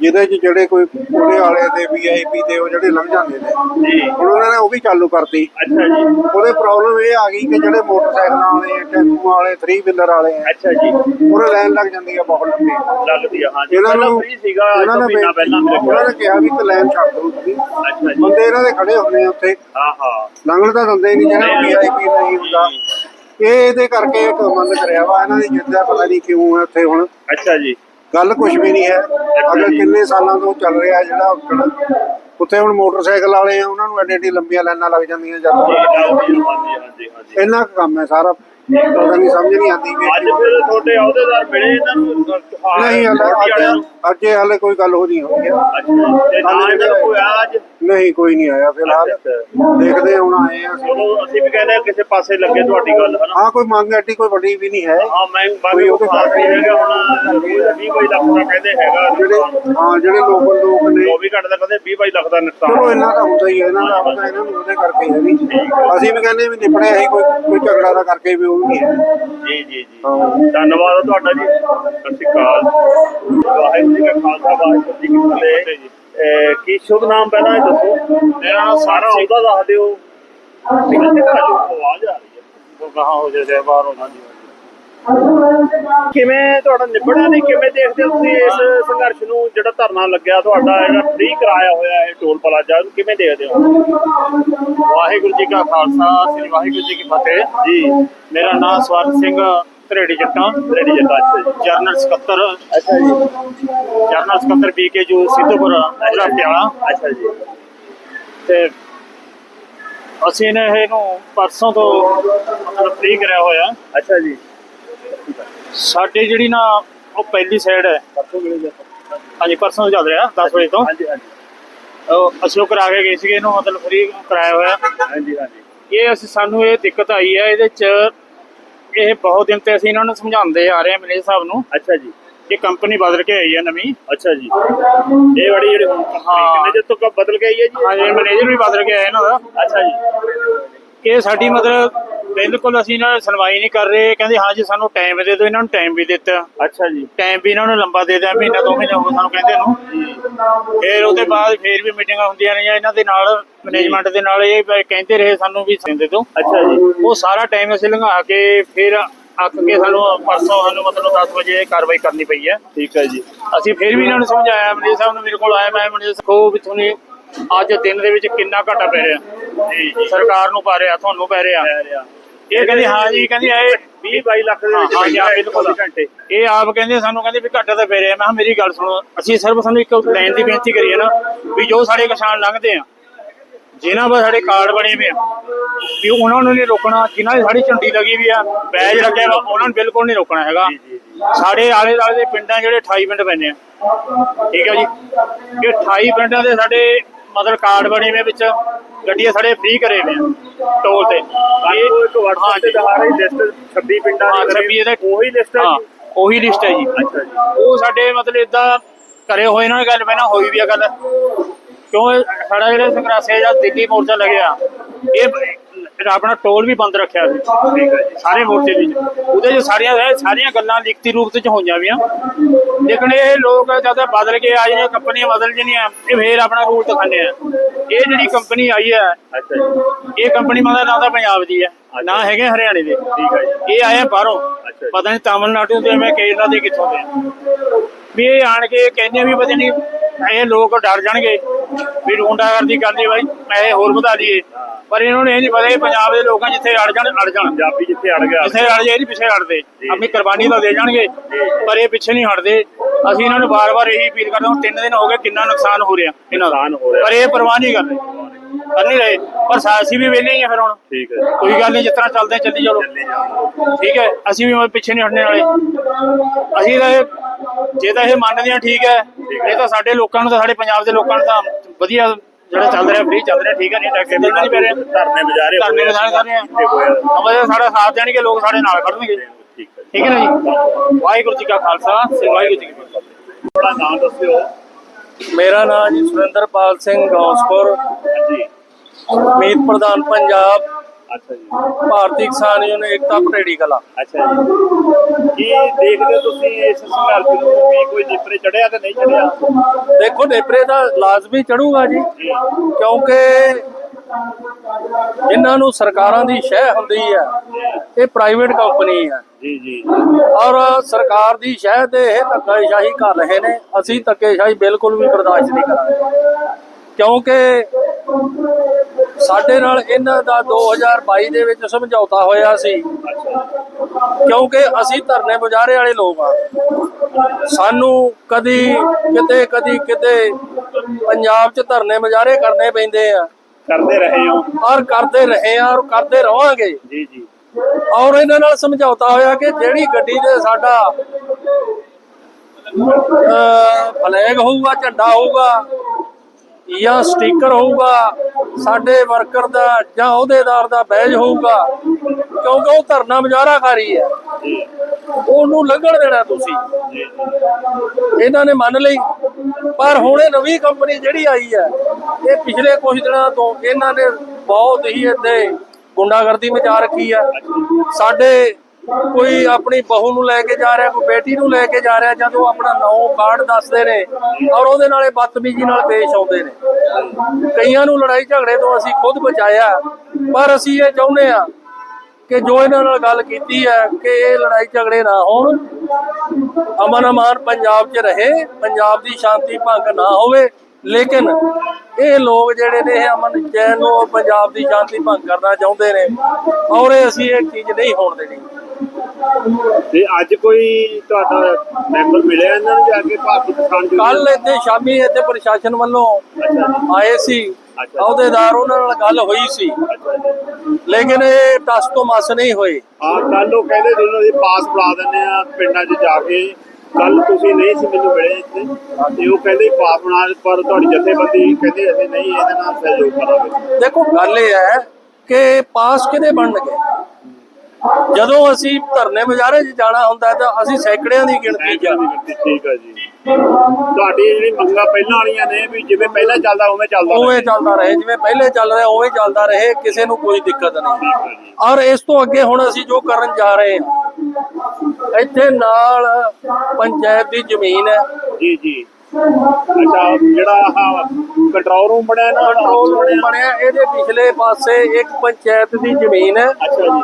ਜਿਹਦੇ 'ਚ ਜਿਹੜੇ ਕੋਈ ਕੋਲੇ ਵਾਲੇ ਤੇ ਵੀਆਈਪੀ ਤੇ ਉਹ ਜਿਹੜੇ ਲੰਘ ਜਾਂਦੇ ਨੇ ਜੀ। ਹੁਣ ਉਹਨਾਂ ਨੇ ਉਹ ਵੀ ਚਾਲੂ ਕਰਤੀ। ਅੱਛਾ ਜੀ। ਉਹਦੇ ਪ੍ਰੋਬਲਮ ਇਹ ਆ ਗਈ ਕਿ ਜਿਹੜੇ ਮੋਟਰਸਾਈਕਲਾਂ ਵਾਲੇ ਟੈਂਪੂ ਵਾਲੇ 3 ਵੀਲਰ ਵਾਲੇ ਆ ਅੱਛਾ ਜੀ। ਉਹਦੇ ਲਾਈਨ ਲੱਗ ਜਾਂਦੀ ਆ ਬਹੁਤ ਲੰਬੀ। ਲੱਗਦੀ ਆ ਹਾਂ ਜੀ। ਇਹਨਾਂ ਪਹਿਲਾਂ ਨੂੰ free ਸੀਗਾ ਇਹਨਾਂ ਤੋਂ ਨੇ ਮਹੀਨਾ ਪਹਿਲਾਂ ਮੇਰੇ ਉਹਨਾਂ ਖਿਆਲ ਨੇ ਕਿਹਾ ਵੀ ਇੱਕ ਲਾਈਨ ਛੱਡ ਦਿਓ ਤੁਸੀਂ। ਅੱਛਾ ਜੀ। ਬੰਦੇ ਇਹਨਾਂ ਦੇ ਖੜੇ ਹੁੰਦੇ ਆ ਉੱਥੇ। ਹਾਂ ਹਾਂ। ਲੰਘਣ ਤਾਂ ਦਿੰਦੇ ਹੀ ਨਹੀਂ ਜਿਹੜਾ ਵੀਆਈਪੀ ਨਹੀਂ। ਹੁੰਦਾ। ਇਹ ਇਹਦੇ ਕਰਕੇ ਇੱਕ ਬੰਦ ਕਰਿਆ ਵਾ ਇਹਨਾਂ ਦੀ ਜਿੱਦ ਪਤਾ ਨਹੀਂ ਕਿਉਂ ਹੈ ਉੱਥੇ ਹੁਣ। ਅੱਛਾ ਜੀ। ਗੱਲ ਕੁਝ ਵੀ ਨਹੀਂ ਹੈ। ਅਗਰ ਕਿੰਨੇ ਸਾਲਾਂ ਤੋਂ ਚੱਲ ਰਿਹਾ ਜਿਹੜਾ ਉੱਕਣ ਉੱਥੇ ਹੁਣ ਮੋਟਰਸਾਈਕਲ ਵਾਲੇ ਆ ਉਹਨਾਂ ਨੂੰ ਐਡੀ ਐਡੀ ਲੰਬੀਆਂ ਲਾਈਨਾਂ ਲੱਗ ਜਾਂਦੀਆਂ ਜਦ ਇੰਨਾ ਕੰਮ ਹੈ ਸਾਰਾ। ਸਮਝ ਨਹੀਂ ਆਉਂਦੀ ਵੀ ਅੱਜ ਫਿਰ ਤੁਹਾਡੇ ਅਹੁਦੇਦਾਰ ਮਿਲੇ ਇਹਨਾਂ ਨੂੰ? ਹਾਂ, ਨਹੀਂ authority ਵਾਲਿਆਂ ਹਲੇ ਨੂੰ? ਅੱਜ ਹਾਲੇ ਕੋਈ ਗੱਲ ਹੋ ਨਹੀਂ ਹੋਈ ਹੈ। ਅੱਛਾ ਤੇ ਨਾ ਇਹਨਾਂ ਨੂੰ ਕੋਈ ਆਇਆ ਅੱਜ? ਨਹੀਂ ਕੋਈ ਨਹੀਂ ਆਇਆ ਫਿਲਹਾਲ। ਦੇਖਦੇ ਹੁਣ ਆਏ ਆ ਚਲੋ ਅਸੀਂ ਵੀ ਕਹਿੰਦੇ ਹਾਂ ਕਿਸੇ ਪਾਸੇ ਲੱਗੇ ਤੁਹਾਡੀ ਗੱਲ ਹਨਾ? ਹਾਂ ਕੋਈ ਮੰਗ ਐਡੀ ਕੋਈ ਵੱਡੀ ਵੀ ਨਹੀਂ ਹੈ। ਹਾਂ ਮੈਂ ਕੋਈ ਬਾਕੀ ਉਹਦੇ ਉਹ ਖਾਸ ਨਹੀਂ ਹੈਗਾ ਹੁਣ 20 ਕੋਈ ਲੱਖ ਦਾ ਕਹਿੰਦੇ ਹੈਗਾ। ਜਿਹੜੇ ਹਾਂ ਜਿਹੜੇ ਲੋਕਲ ਲੋਕ ਨੇ। 24 ਘੰਟੇ ਦਾ ਕਹਿੰਦੇ 20 22 ਲੱਖ ਦਾ ਨੁਕਸਾਨ। ਚਲੋ ਇਹਨਾਂ ਦਾ ਹੁੰਦਾ ਹੀ ਹੈ ਇਹਨਾਂ ਦਾ ਪਤਾ ਇਹਨਾਂ ਨੂੰ ਉਹਦੇ ਕਰਕੇ ਹੈ ਵੀ। ਅਸੀਂ ਵੀ ਕਹਿੰਦੇ ਵੀ ਨਿਪੜੇ ਅਸੀਂ ਕੋਈ ਕੋਈ ਝਗੜਾ ਦਾ ਕਰਕੇ ਵੀ ਹੈ ਜੀ ਜੀ ਜੀ। ਧੰਨਵਾਦ ਤੁਹਾਡਾ ਜੀ। ਸਤਿ ਸ਼੍ਰੀ ਅਕਾਲ। ਵਾਹਿਗੁਰੂ ਜੀ ਕਾ ਖਾਲਸਾ ਵਾਹਿਗੁਰੂ ਜੀ ਕੀ ਫਤਿਹ। ਅਹ ਕੀ ਸ਼ੁਭ ਨਾਮ ਪਹਿਲਾਂ ਇਹ ਦੱਸੋ? ਮੇਰਾ ਸਾਰਾ ਉਹਦਾ ਦੱਸ ਦਿਓ। ਆਵਾਜ਼ ਆ ਰਹੀ ਹੈ। ਉਹ ਕਹਾਂ ਹੋ ਜਾਏ ਬਾਹਰ ਹੋਣਾ ਜੀ। ਕਿਵੇਂ ਤੁਹਾਡਾ ਨਿਬੜਿਆ ਨਹੀਂ? ਕਿਵੇਂ ਦੇਖਦੇ ਹੋ ਤੁਸੀਂ ਇਸ ਸੰਘਰਸ਼ ਨੂੰ? ਜਿਹੜਾ ਧਰਨਾ ਲੱਗਿਆ ਤੁਹਾਡਾ ਹੈਗਾ ਫ੍ਰੀ ਕਰਾਇਆ ਹੋਇਆ ਹੈ ਟੋਲ ਪਲਾਜ਼ਾ। ਨੂੰ ਕਿਵੇਂ ਦੇਖਦੇ ਹੋ? ਵਾਹਿਗੁਰੂ ਜੀ ਕਾ ਖਾਲਸਾ ਸ੍ਰੀ ਵਾਹਿਗੁਰੂ ਜੀ ਕੀ ਫਤਿਹ। ਜੀ ਮੇਰਾ ਨਾਮ ਸਵਰਨ ਸਿੰਘ ਧਰੇੜੀ ਜੱਟਾਂ ਧਰੇੜੀ ਜੱਟਾਂ ਜਰਨਲ ਸਕੱਤਰ। ਅੱਛਾ ਜੀ। ਜਰਨਲ ਸਕੱਤਰ ਬੀਕੇ ਜੋ ਸਿੱਧੂਪੁਰ ਜ਼ਿਲ੍ਹਾ ਪਟਿਆਲਾ। ਅੱਛਾ ਜੀ। ਤੇ ਅਸੀਂ ਨੇ ਇਹਨੂੰ ਪਰਸੋਂ ਤੋਂ ਮਤਲਬ ਫ੍ਰੀ ਕਰਿਆ ਹੋਇਆ। ਅੱਛਾ ਜੀ। ਸਾਡੀ ਜਿਹੜੀ ਨਾ ਉਹ ਪਹਿਲੀ ਸਾਈਡ ਹੈ। ਹਾਂਜੀ ਪਰਸੋਂ ਚੱਲ ਰਿਹਾ 10 ਵਜੇ ਤੋਂ। ਹਾਂਜੀ ਹਾਂਜੀ। ਅਸੀਂ ਉਹ ਕਰਾ ਕੇ ਗਏ ਸੀਗੇ ਇਹਨੂੰ ਮਤਲਬ ਫ੍ਰੀ ਕਰਾਇਆ ਹੋਇਆ। ਹਾਂਜੀ ਹਾਂਜੀ। ਇਹ ਅਸੀਂ ਸਾਨੂੰ ਇਹ ਦਿੱਕਤ ਆਈ ਹੈ ਇਹਦੇ ਚ ਇਹ ਬਹੁਤ ਦਿਨ ਤੇ ਅਸੀਂ ਇਹਨਾਂ ਨੂੰ ਸਮਝਾਉਂਦੇ ਆ ਰਹੇ ਹਾਂ ਮੈਨੇਜਰ ਸਾਹਿਬ ਨੂੰ। ਅੱਛਾ ਜੀ। ਇਹ ਕੰਪਨੀ ਬਦਲ ਕੇ ਆਈ ਹੈ ਨਵੀਂ। ਅੱਛਾ ਜੀ। ਇਹ ਵਾਲੀ ਜਿਹੜੀ ਹੁਣ ਕੰਪਨੀ ਕਿੰਨੇ ਚਿਰ ਤੋਂ ਕ- ਬਦਲ ਕੇ ਆਈ ਹੈ ਜੀ? ਹਾਂ ਜੀ ਮੈਨੇਜਰ ਵੀ ਬਦਲ ਕੇ ਆਇਆ ਇਹਨਾਂ ਦਾ। ਅੱਛਾ ਜੀ। ਇਹ ਸਾਡੀ ਮਤਲਬ ਬਿਲਕੁਲ ਅਸੀਂ ਇਹਨਾਂ ਨਾਲ ਸੁਣਵਾਈ ਨਹੀਂ ਕਰ ਰਹੇ। ਕਹਿੰਦੇ ਹਾਂ ਜੀ ਸਾਨੂੰ ਟਾਈਮ ਦੇ ਦਿਓ ਇਹਨਾਂ ਨੂੰ ਟਾਈਮ ਵੀ ਦਿੱਤਾ। ਅੱਛਾ ਜੀ। ਟਾਈਮ ਵੀ ਇਹਨਾਂ ਨੂੰ ਲੰਬਾ ਦੇ ਦਿਆ ਮਹੀਨਾ ਦੋ ਮਹੀਨੇ ਹੋ ਗਏ ਸਾਨੂੰ ਕਹਿੰਦੇ ਨੂੰ। ਫਿਰ ਉਹਦੇ ਬਾਅਦ ਫਿਰ ਵੀ ਮੀਟਿੰਗਾਂ ਹੁੰਦੀਆਂ ਰਹੀਆਂ। ਇਹਨਾਂ ਦੇ ਨਾਲ ਮੈਨੇਜਮੈਂਟ ਦੇ ਨਾਲ ਇਹ ਕਹਿੰਦੇ ਰਹੇ ਸਾਨੂੰ ਵੀ ਦੇ ਦਿਓ। ਅੱਛਾ ਜੀ। ਉਹ ਸਾਰਾ ਟਾਈਮ ਅਸੀਂ ਲੰਘਾ ਕੇ ਫਿਰ ਅੱਕ ਕੇ ਸਾਨੂੰ ਪਰਸੋਂ ਸਾਨੂੰ ਮਤਲਬ 10 ਵਜੇ ਕਾਰਵਾਈ ਕਰਨੀ ਪਈ ਹੈ। ਠੀਕ ਹੈ ਜੀ। ਅਸੀਂ ਫਿਰ ਵੀ ਇਹਨਾਂ ਨੂੰ ਸਮਝਾਇਆ ਮੈਨੇਜਰ ਸਾਹਿਬ ਨੂੰ ਮੇਰੇ ਕੋਲ ਆਇਆ ਮੈਂ ਸਾਹਿਬ ਕੋ ਵੀ ਤੁਹਾਨੂੰ ਅੱਜ ਦਿਨ ਦੇ ਵਿੱਚ ਕਿੰਨਾ ਘਾਟਾ ਪੈ ਰਿਹਾ। ਸਰਕਾਰ ਨੂੰ ਪਾ ਰਿਹਾ ਤੁਹਾਨੂੰ ਪੈ ਰਿਹਾ। ਇਹ ਕਹਿੰਦੇ ਹਾਂ ਜੀ ਕਹਿੰਦੇ ਇਹ 20 22 ਲੱਖ ਦੇ ਵਿੱਚ ਹਾਂ ਹਾਂ, ਬਿਲਕੁਲ। ਘੰਟੇ। ਇਹ ਆਪ ਕਹਿੰਦੇ ਸਾਨੂੰ ਕਹਿੰਦੇ ਵੀ ਘਾਟਾ ਤਾਂ ਪੈ ਰਿਹਾ। ਮੈਂ ਕਿਹਾ ਮੇਰੀ ਗੱਲ ਸੁਣੋ ਅਸੀਂ ਸਿਰਫ ਸਾਨੂੰ ਇੱਕ ਲਾਈਨ ਦੀ ਬੇਨਤੀ ਕਰੀਏ ਨਾ ਵੀ ਜੋ ਸਾਡੇ ਕਿਸਾਨ ਲੰਘਦੇ ਆ ਜਿਨ੍ਹਾਂ ਕੋਲ ਸਾਡੇ ਕਾਰਡ ਬਣੇ ਹੋਏ ਆ ਵੀ ਉਹਨਾਂ ਨੂੰ ਨਹੀਂ ਰੋਕਣਾ ਜਿਨ੍ਹਾਂ ਦੀ ਸਾਡੀ ਝੰਡੀ ਲੱਗੀ ਵੀ ਆ ਬੈਜ ਲੱਗਿਆ ਵਾ ਉਹਨਾਂ ਨੂੰ ਬਿਲਕੁਲ ਨਹੀਂ ਰੋਕਣਾ ਹੈਗਾ। ਸਾਡੇ ਆਲੇ ਦੁਆਲੇ ਦੇ ਪਿੰਡਾਂ ਜਿਹੜੇ 28 ਪਿੰਡ ਪੈਂਦੇ ਆ। ਠੀਕ ਹੈ ਜੀ। ਇਹ 28 ਪਿੰਡਾਂ ਦੇ ਸਾਡੇ ਮਤਲਬ ਕਾਰਡ ਬਣੇ ਹੋਏ ਵਿੱਚ ਗੱਡੀਆਂ ਸਾਡੇ ਫ੍ਰੀ ਕਰੇ ਹੋਏ ਆ ਟੋਲ ਤੇ। ਇਹ ਇੱਕ WhatsApp ਤੇ ਦਿਖਾ ਰਹੀ ਲਿਸਟ 26 ਪਿੰਡਾਂ ਦੀ 26 ਇਹਦੇ ਉਹੀ ਲਿਸਟ ਹੈ ਜੀ। ਉਹੀ ਲਿਸਟ ਹੈ ਜੀ। ਅੱਛਾ ਜੀ। ਉਹ ਸਾਡੇ ਮਤਲਬ ਇਦਾਂ ਕਰੇ ਹੋਏ ਇਹਨਾਂ ਨਾਲ ਗੱਲ ਪਹਿਲਾਂ ਹੋਈ ਵੀ ਆ ਗੱਲ। ਕਿਉਂ ਇਹ ਸਾਡਾ ਜਿਹੜਾ ਸੰਗਰਾਸੇ ਜਾਂ ਦਿੱਲੀ ਮੋਰਚਾ ਲੱਗਿਆ ਇਹ ਆਪਣਾ ਟੋਲ ਵੀ ਬੰਦ ਰੱਖਿਆ ਸੀ। ਜੀ ਸਾਰੇ ਮੋਰਚੇ ਵਿੱਚ ਉਹਦੇ ਚ ਸਾਰੀਆਂ ਸਾਰੀਆਂ ਗੱਲਾਂ ਲਿਖਤੀ ਰੂਪ ਵਿੱਚ ਹੋਈਆਂ ਵੀਆਂ। ਲੇਕਿਨ ਇਹ ਲੋਕ ਜਦ ਬਦਲ ਕੇ ਆ ਜਾਂਦੇ ਕੰਪਨੀਆਂ ਬਦਲ ਜਾਂਦੀਆਂ ਇਹ ਫੇਰ ਆਪਣਾ ਰੂਲ ਦਿਖਾਉਂਦੇ ਆ। ਇਹ ਜਿਹੜੀ ਕੰਪਨੀ ਆਈ ਹੈ ਜੀ। ਇਹ ਕੰਪਨੀ ਮਤਲਬ ਨਾ ਤਾਂ ਪੰਜਾਬ ਦੀ ਹੈ। ਨਾ ਹੈਗੇ ਹਰਿਆਣੇ ਦੇ। ਠੀਕ ਹੈ ਜੀ। ਇਹ ਆਏ ਬਾਹਰੋਂ। ਪਤਾ ਨਹੀਂ ਤਾਮਿਲਨਾਡੂ ਦੇ ਮੈਂ ਕੇਰਲਾ ਦੇ ਕਿੱਥੋਂ ਦੇ ਆ। ਵੀ ਇਹ ਆਣ ਕੇ ਕਹਿੰਦੇ ਵੀ ਪਤਾ ਨਹੀਂ ਇਹ ਲੋਕ ਡਰ ਜਾਣਗੇ ਵੀ ਗੁੰਡਾਗਰਦੀ ਕਰਨੀ ਬਾਈ ਪੈਸੇ ਹੋਰ ਵਧਾ ਲਈਏ ਪਰ ਇਹਨਾਂ ਨੂੰ ਇਹ ਨਹੀਂ ਪਤਾ ਇਹ ਪੰਜਾਬ ਦੇ ਲੋਕਾਂ ਜਿੱਥੇ ਅੜ ਜਾਣ ਅੜ ਜਾਣ। ਪੰਜਾਬੀ ਜਿੱਥੇ ਅੜ ਗਿਆ। ਜਿੱਥੇ ਅੜ ਜਾਏ ਇਹ ਨਹੀਂ ਪਿੱਛੇ ਹਟਦੇ। ਆਪਣੀ ਕੁਰਬਾਨੀ ਤਾਂ ਦੇ ਜਾਣਗੇ ਪਰ ਇਹ ਪਿੱਛੇ ਨਹੀਂ ਹਟਦੇ। ਅਸੀਂ ਇਹਨਾਂ ਨੂੰ ਬਾਰ-ਬਾਰ ਇਹੀ ਅਪੀਲ ਕਰਦੇ ਹਾਂ ਤਿੰਨ ਦਿਨ ਹੋ ਗਏ ਕਿੰਨਾ ਨੁਕਸਾਨ ਹੋ ਰਿਹਾ ਇਹਨਾਂ ਦਾ। ਪਰ ਇਹ ਪਰਵਾਹ ਨਹੀਂ ਕਰਦੇ ਕਰ ਨਹੀਂ ਰਹੇ। ਪਰ ਸਾਸੀ ਵੀ ਵਿਹਲੇ ਹੀ ਆ ਫਿਰ ਹੁਣ। ਠੀਕ ਹੈ। ਕੋਈ ਗੱਲ ਨਹੀਂ ਜਿਸ ਤਰ੍ਹਾਂ ਚੱਲਦੇ ਆ, ਚੱਲੀ ਚਲੋ ਠੀਕ ਹੈ ਅਸੀਂ ਵੀ ਪਿੱਛੇ ਨਹੀਂ ਹਟਣੇ ਵਾਲੇ। ਅਸੀਂ ਤਾਂ ਇਹ ਜੇ ਤਾਂ ਇਹ ਮੰਨਦੇ ਆ ਠੀਕ ਹੈ। ਇਹ ਤਾਂ ਸਾਡੇ ਲੋਕਾਂ ਨੂੰ ਤਾਂ ਸਾਡੇ ਪੰਜਾਬ ਦੇ ਲੋਕਾਂ ਨੂੰ ਤਾਂ ਵਧੀਆ ਜਿਹੜਾ ਚੱਲ ਰਿਹਾ ਫ੍ਰੀ ਚੱਲ ਰਿਹਾ ਠੀਕ ਹੈ ਨਹੀਂ ਟੈਕਸ ਦੇਣਾ ਨਹੀਂ ਪੈ ਰਿਹਾ। ਧਰਨੇ ਬਜਾਰੇ ਧਰਨੇ ਬਜਾਰੇ ਕਰ ਰਹੇ ਆ। ਅਮਰ ਸਾਡਾ ਸਾਥ ਦੇਣਗੇ ਲੋਕ ਸਾਡੇ ਨਾਲ ਖੜਨਗੇ। ਠੀਕ ਹੈ। ਠੀਕ ਹੈ ਨਾ ਜੀ? ਵਾਹਿਗੁਰੂ ਜੀ ਕਾ ਖਾਲਸਾ ਸ੍ਰੀ ਵਾਹਿਗੁਰੂ ਜੀ ਕੀ ਫਤਿਹ। ਥੋੜਾ ਨਾਮ ਦੱਸਿਓ। ਮੇਰਾ ਨਾਮ ਜੀ ਸੁਰਿੰਦਰਪਾਲ ਸਿੰਘ ਗੌਸਪੁਰ। ਜੀ ਮੀਤ ਪ੍ਰਧਾਨ ਪੰਜਾਬ। ਅੱਛਾ ਜੀ। ਭਾਰਤੀ ਕਿਸਾਨ ਯੂਨੀਅਨ ਏਕਤਾ ਪਟੇੜੀ ਕਲਾ। ਅੱਛਾ ਜੀ। ਕੀ ਦੇਖਦੇ ਹੋ ਤੁਸੀਂ ਇਸ ਸੰਘਰਸ਼ ਨੂੰ ਵੀ ਕੋਈ ਜਿਪਰੇ ਚੜਿਆ ਤੇ ਨਹੀਂ ਚੜਿਆ? ਦੇਖੋ ਨੇਪਰੇ ਦਾ ਲਾਜ਼ਮੀ ਚੜੂਗਾ ਜੀ। ਕਿਉਂਕਿ ਜਿਨ੍ਹਾਂ ਨੂੰ ਸਰਕਾਰਾਂ ਦੀ ਸ਼ਹਿ ਹੁੰਦੀ ਹੈ ਇਹ ਪ੍ਰਾਈਵੇਟ ਕੰਪਨੀ ਹੈ। ਜੀ ਜੀ। ਔਰ ਸਰਕਾਰ ਦੀ ਸ਼ਹਿ ਤੇ ਇਹ ਧੱਕਾਸ਼ਾਹੀ ਕਰ ਰਹੇ ਨੇ ਅਸੀਂ ਧੱਕੇਸ਼ਾਹੀ ਬਿਲਕੁਲ ਵੀ ਬਰਦਾਸ਼ਤ ਨਹੀਂ ਕਰਾਂਗੇ। ਕਿਉਂਕਿ ਸਾਡੇ ਨਾਲ ਇਹਨਾਂ ਦਾ 2022 ਦੇ ਵਿੱਚ ਸਮਝੌਤਾ ਹੋਇਆ ਸੀ। ਕਿਉਂਕਿ ਅਸੀਂ ਧਰਨੇ ਮੁਜ਼ਾਹਰੇ ਵਾਲੇ ਲੋਕ ਆ ਸਾਨੂੰ ਕਦੀ ਕਿਤੇ ਕਦੀ ਕਿਤੇ ਪੰਜਾਬ 'ਚ ਧਰਨੇ ਮੁਜ਼ਾਹਰੇ ਕਰਨੇ ਪੈਂਦੇ ਆ। ਕਰਦੇ ਰਹੇ ਹੋ। ਔਰ ਕਰਦੇ ਰਹੇ ਆ ਔਰ ਕਰਦੇ ਰਵਾਂਗੇ। ਜੀ ਜੀ। ਔਰ ਇਹਨਾਂ ਨਾਲ ਸਮਝੌਤਾ ਹੋਇਆ ਕਿ ਜਿਹੜੀ ਗੱਡੀ ਤੇ ਸਾਡਾ ਫਲੈਗ ਹੋਊਗਾ ਝੰਡਾ ਹੋਊਗਾ ਜਾਂ ਸਟicker ਹੋਊਗਾ, ਸਾਡੇ ਵਰਕਰ ਦਾ ਜਾਂ ਅਹੁਦੇਦਾਰ ਦਾ ਬੈਜ ਹੋਊਗਾ, ਕਿਉਂਕਿ ਉਹ ਧਰਨਾ ਮੁਜ਼ਾਹਰਾਕਾਰੀ ਹੈ। ਉਹਨੂੰ ਲੱਗਣ ਦੇਣਾ ਤੁਸੀਂ। ਇਹਨਾਂ ਨੇ ਮੰਨ ਲਈ। ਪਰ ਹੁਣ ਇਹ ਨਵੀਂ ਕੰਪਨੀ ਜਿਹੜੀ ਆਈ ਹੈ, ਇਹ ਪਿਛਲੇ ਕੁਝ ਦਿਨਾਂ ਤੋਂ ਇਹਨਾਂ ਨੇ ਬਹੁਤ ਹੀ ਇੱਥੇ ਗੁੰਡਾਗਰਦੀ ਮਚਾ ਰੱਖੀ ਹੈ। ਸਾਡੇ ਕੋਈ ਆਪਣੀ ਬਹੂ ਨੂੰ ਲੈ ਕੇ ਜਾ ਰਿਹਾ, ਕੋਈ ਬੇਟੀ ਨੂੰ ਲੈ ਕੇ ਜਾ ਰਿਹਾ, ਜਦੋਂ ਆਪਣਾ ਨਾਮ ਕਾਰਡ ਦੱਸਦੇ ਨੇ ਔਰ ਉਹਦੇ ਨਾਲੇ ਬਦਤਮੀਜ਼ੀ ਨਾਲ ਪੇਸ਼ ਆਉਂਦੇ ਨੇ। ਕਈਆਂ ਨੂੰ ਲੜਾਈ ਝਗੜੇ ਤੋਂ ਅਸੀਂ ਖੁਦ ਬਚਾਇਆ, ਪਰ ਅਸੀਂ ਇਹ ਚਾਹੁੰਦੇ ਆ ਕਿ ਜੋ ਇਹਨਾਂ ਨਾਲ ਗੱਲ ਕੀਤੀ ਹੈ ਕਿ ਇਹ ਲੜਾਈ ਝਗੜੇ ਨਾ ਹੋਣ, ਅਮਨ ਅਮਾਨ ਪੰਜਾਬ 'ਚ ਰਹੇ, ਪੰਜਾਬ ਦੀ ਸ਼ਾਂਤੀ ਭੰਗ ਨਾ ਹੋਵੇ, ਲੇਕਿਨ ਇਹ ਲੋਕ ਜਿਹੜੇ ਨੇ, ਇਹ ਅਮਨ ਚੈਨ ਨੂੰ ਪੰਜਾਬ ਦੀ ਸ਼ਾਂਤੀ ਭੰਗ ਕਰਨਾ ਚਾਹੁੰਦੇ ਨੇ ਔਰ ਇਹ ਅਸੀਂ ਇਹ ਚੀਜ਼ ਨਹੀਂ ਹੋਣ ਦੇਣੀ। ਤੇ ਅੱਜ ਕੋਈ ਤੁਹਾਡਾ ਮੈਂਬਰ ਮਿਲਿਆ ਇਹਨਾਂ ਨੂੰ ਜਾ ਕੇ ਭਾਰਤੀ ਕਿਸਾਨ ਯੂਨੀਅਨ ਕੱਲ ਇੱਥੇ ਸ਼ਾਮੀ ਇੱਥੇ ਪ੍ਰਸ਼ਾਸਨ ਵੱਲੋਂ ਆਏ ਸੀ। ਅਹੁਦੇਦਾਰ ਉਹਨਾਂ ਨਾਲ ਗੱਲ ਹੋਈ ਸੀ। ਲੇਕਿਨ ਇਹ ਟਸ ਤੋਂ ਮਸ ਨਹੀਂ ਹੋਏ। ਆ ਕੱਲ ਉਹ ਕਹਿੰਦੇ ਜਿਹਨਾਂ ਦੇ ਪਾਸ ਫੜਾ ਦਿੰਦੇ ਆ ਪਿੰਡਾਂ 'ਚ ਜਾ ਕੇ। ਕੱਲ ਤੁਸੀਂ ਨਹੀਂ ਸੀ ਮੈਨੂੰ ਮਿਲੇ ਇੱਥੇ। ਤੇ ਉਹ ਕਹਿੰਦੇ ਪਾਸ ਬਣਾ ਪਰ ਤੁਹਾਡੀ ਜਥੇਬੰਦੀ ਕਹਿੰਦੇ ਅਸੀਂ ਨਹੀਂ ਇਹਦੇ ਨਾਲ ਸਹਿਯੋਗ ਕਰਾਂਗੇ। ਦੇਖੋ ਗੱਲ ਇਹ ਹੈ ਕਿ ਪਾਸ ਕਿਹਦੇ ਬਣਨਗੇ? ਜਦੋਂ ਅਸੀਂ ਧਰਨੇ ਮੁਜ਼ਾਹਰੇ 'ਚ ਜਾਣਾ ਹੁੰਦਾ ਤਾਂ ਅਸੀਂ ਸੈਂਕੜਿਆਂ ਦੀ ਗਿਣਤੀ 'ਚ ਆ। ਠੀਕ ਹੈ ਜੀ। ਤੁਹਾਡੀ ਜਿਹੜੀ ਮੰਗਾਂ ਪਹਿਲਾਂ ਵਾਲੀਆਂ ਨੇ ਵੀ ਜਿਵੇਂ ਪਹਿਲਾਂ ਚੱਲਦਾ ਉਵੇਂ ਚੱਲਦਾ ਉਵੇਂ ਚੱਲਦਾ ਰਹੇ ਜਿਵੇਂ ਪਹਿਲੇ ਚੱਲ ਰਿਹਾ ਉਵੇਂ ਚੱਲਦਾ ਰਹੇ ਕਿਸੇ ਨੂੰ ਕੋਈ ਦਿੱਕਤ ਨਹੀਂ। ਔਰ ਇਸ ਤੋਂ ਅੱਗੇ ਹੁਣ ਅਸੀਂ ਜੋ ਕਰਨ ਜਾ ਰਹੇ ਹਾਂ ਇੱਥੇ ਨਾਲ ਪੰਚਾਇਤ ਦੀ ਜ਼ਮੀਨ ਹੈ। ਜੀ ਜੀ। ਅੱਛਾ ਜਿਹੜਾ ਆਹ ਕੰਟਰੋਲ ਰੂਮ ਬਣਿਆ ਨਾ ਕੰਟਰੋਲ ਰੂਮ ਬਣਿਆ। ਇਹਦੇ ਪਿਛਲੇ ਪਾਸੇ ਇੱਕ ਪੰਚਾਇਤ ਦੀ ਜ਼ਮੀਨ ਹੈ। ਅੱਛਾ ਜੀ।